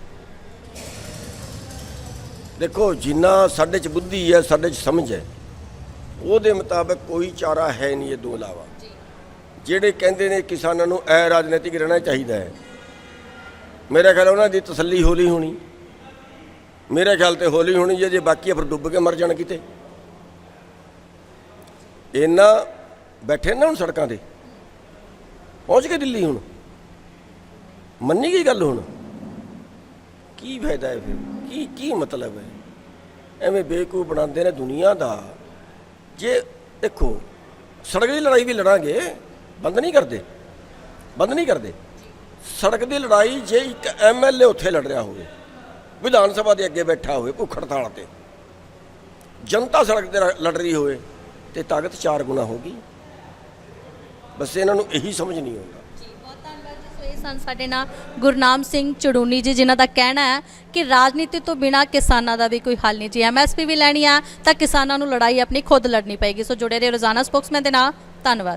ਦੇਖੋ ਜਿੰਨਾ ਸਾਡੇ ਚ ਬੁੱਧੀ ਹੈ ਸਾਡੇ ਚ ਸਮਝ ਹੈ। ਉਹਦੇ ਮੁਤਾਬਕ ਕੋਈ ਚਾਰਾ ਹੈ ਨਹੀਂ ਇਹ ਤੋਂ ਇਲਾਵਾ। ਜਿਹੜੇ ਕਹਿੰਦੇ ਨੇ ਕਿਸਾਨਾਂ ਨੂੰ ਐ ਰਾਜਨੀਤਿਕ ਰਹਿਣਾ ਚਾਹੀਦਾ ਹੈ। ਮੇਰੇ ਖਿਆਲ ਉਹਨਾਂ ਦੀ ਤਸੱਲੀ ਹੌਲੀ ਹੋਣੀ। ਮੇਰੇ ਖਿਆਲ ਤੇ ਹੌਲੀ ਹੋਣੀ ਜੇ ਬਾਕੀ ਫਿਰ ਡੁੱਬ ਕੇ ਮਰ ਜਾਣ ਕਿਤੇ। ਇਹਨਾਂ ਬੈਠੇ ਨਾ ਹੁਣ ਸੜਕਾਂ ਤੇ। ਪਹੁੰਚ ਗਏ ਦਿੱਲੀ ਹੁਣ। ਮੰਨੀ ਗਈ ਗੱਲ ਹੁਣ? ਕੀ ਫਾਇਦਾ ਹੈ ਫਿਰ? ਕੀ ਕੀ ਮਤਲਬ ਹੈ? ਐਵੇਂ ਬੇਕੂ ਬਣਾਉਂਦੇ ਨੇ ਦੁਨੀਆ ਦਾ। ਜੇ ਦੇਖੋ, ਸੜਕ ਦੀ ਲੜਾਈ ਵੀ ਲੜਾਂਗੇ, ਬੰਦ ਨਹੀਂ ਕਰਦੇ। ਬੰਦ ਨਹੀਂ ਕਰਦੇ। ਸੜਕ ਦੀ ਲੜਾਈ ਜੇ ਇੱਕ ਐਮਐਲਏ ਉੱਥੇ ਲੜ ਰਿਹਾ ਹੋਵੇ, ਵਿਧਾਨ ਸਭਾ ਦੇ ਅੱਗੇ ਬੈਠਾ ਹੋਵੇ, ਭੁੱਖ ਹੜਤਾਲ ਤੇ। ਜਨਤਾ ਸੜਕ ਤੇ ਰ- ਲੜ ਰਹੀ ਹੋਵੇ, ਤੇ ਤਾਕਤ ਚਾਰ ਗੁਣਾ ਹੋ ਗਈ ਬਸ ਇਹਨਾਂ ਨੂੰ ਇਹੀ ਸਮਝ ਨਹੀਂ ਆਉਂਦਾ ਜੀ ਬਹੁਤ ਧੰਨਵਾਦ ਜੀ ਸੋ ਇਹ ਸਨ। ਸਾਡੇ ਨਾਲ ਗੁਰਨਾਮ ਸਿੰਘ ਚੜੂਨੀ ਜੀ, ਜਿਨ੍ਹਾਂ ਦਾ ਕਹਿਣਾ ਹੈ ਕਿ ਰਾਜਨੀਤੀ ਤੋਂ ਬਿਨਾ ਕਿਸਾਨਾਂ ਦਾ ਵੀ ਕੋਈ ਹੱਲ ਨਹੀਂ। ਜੀ ਐਮਐਸਪੀ ਵੀ ਲੈਣੀ ਆ ਤਾਂ ਕਿਸਾਨਾਂ ਨੂੰ ਲੜਾਈ ਆਪਣੀ ਖੁਦ ਲੜਨੀ ਪਏਗੀ। ਸੋ ਜੁੜੇ ਰਹੇ ਰੋਜ਼ਾਨਾ ਸਪੋਕਸਮੈਨ ਦੇ ਨਾਲ। ਧੰਨਵਾਦ।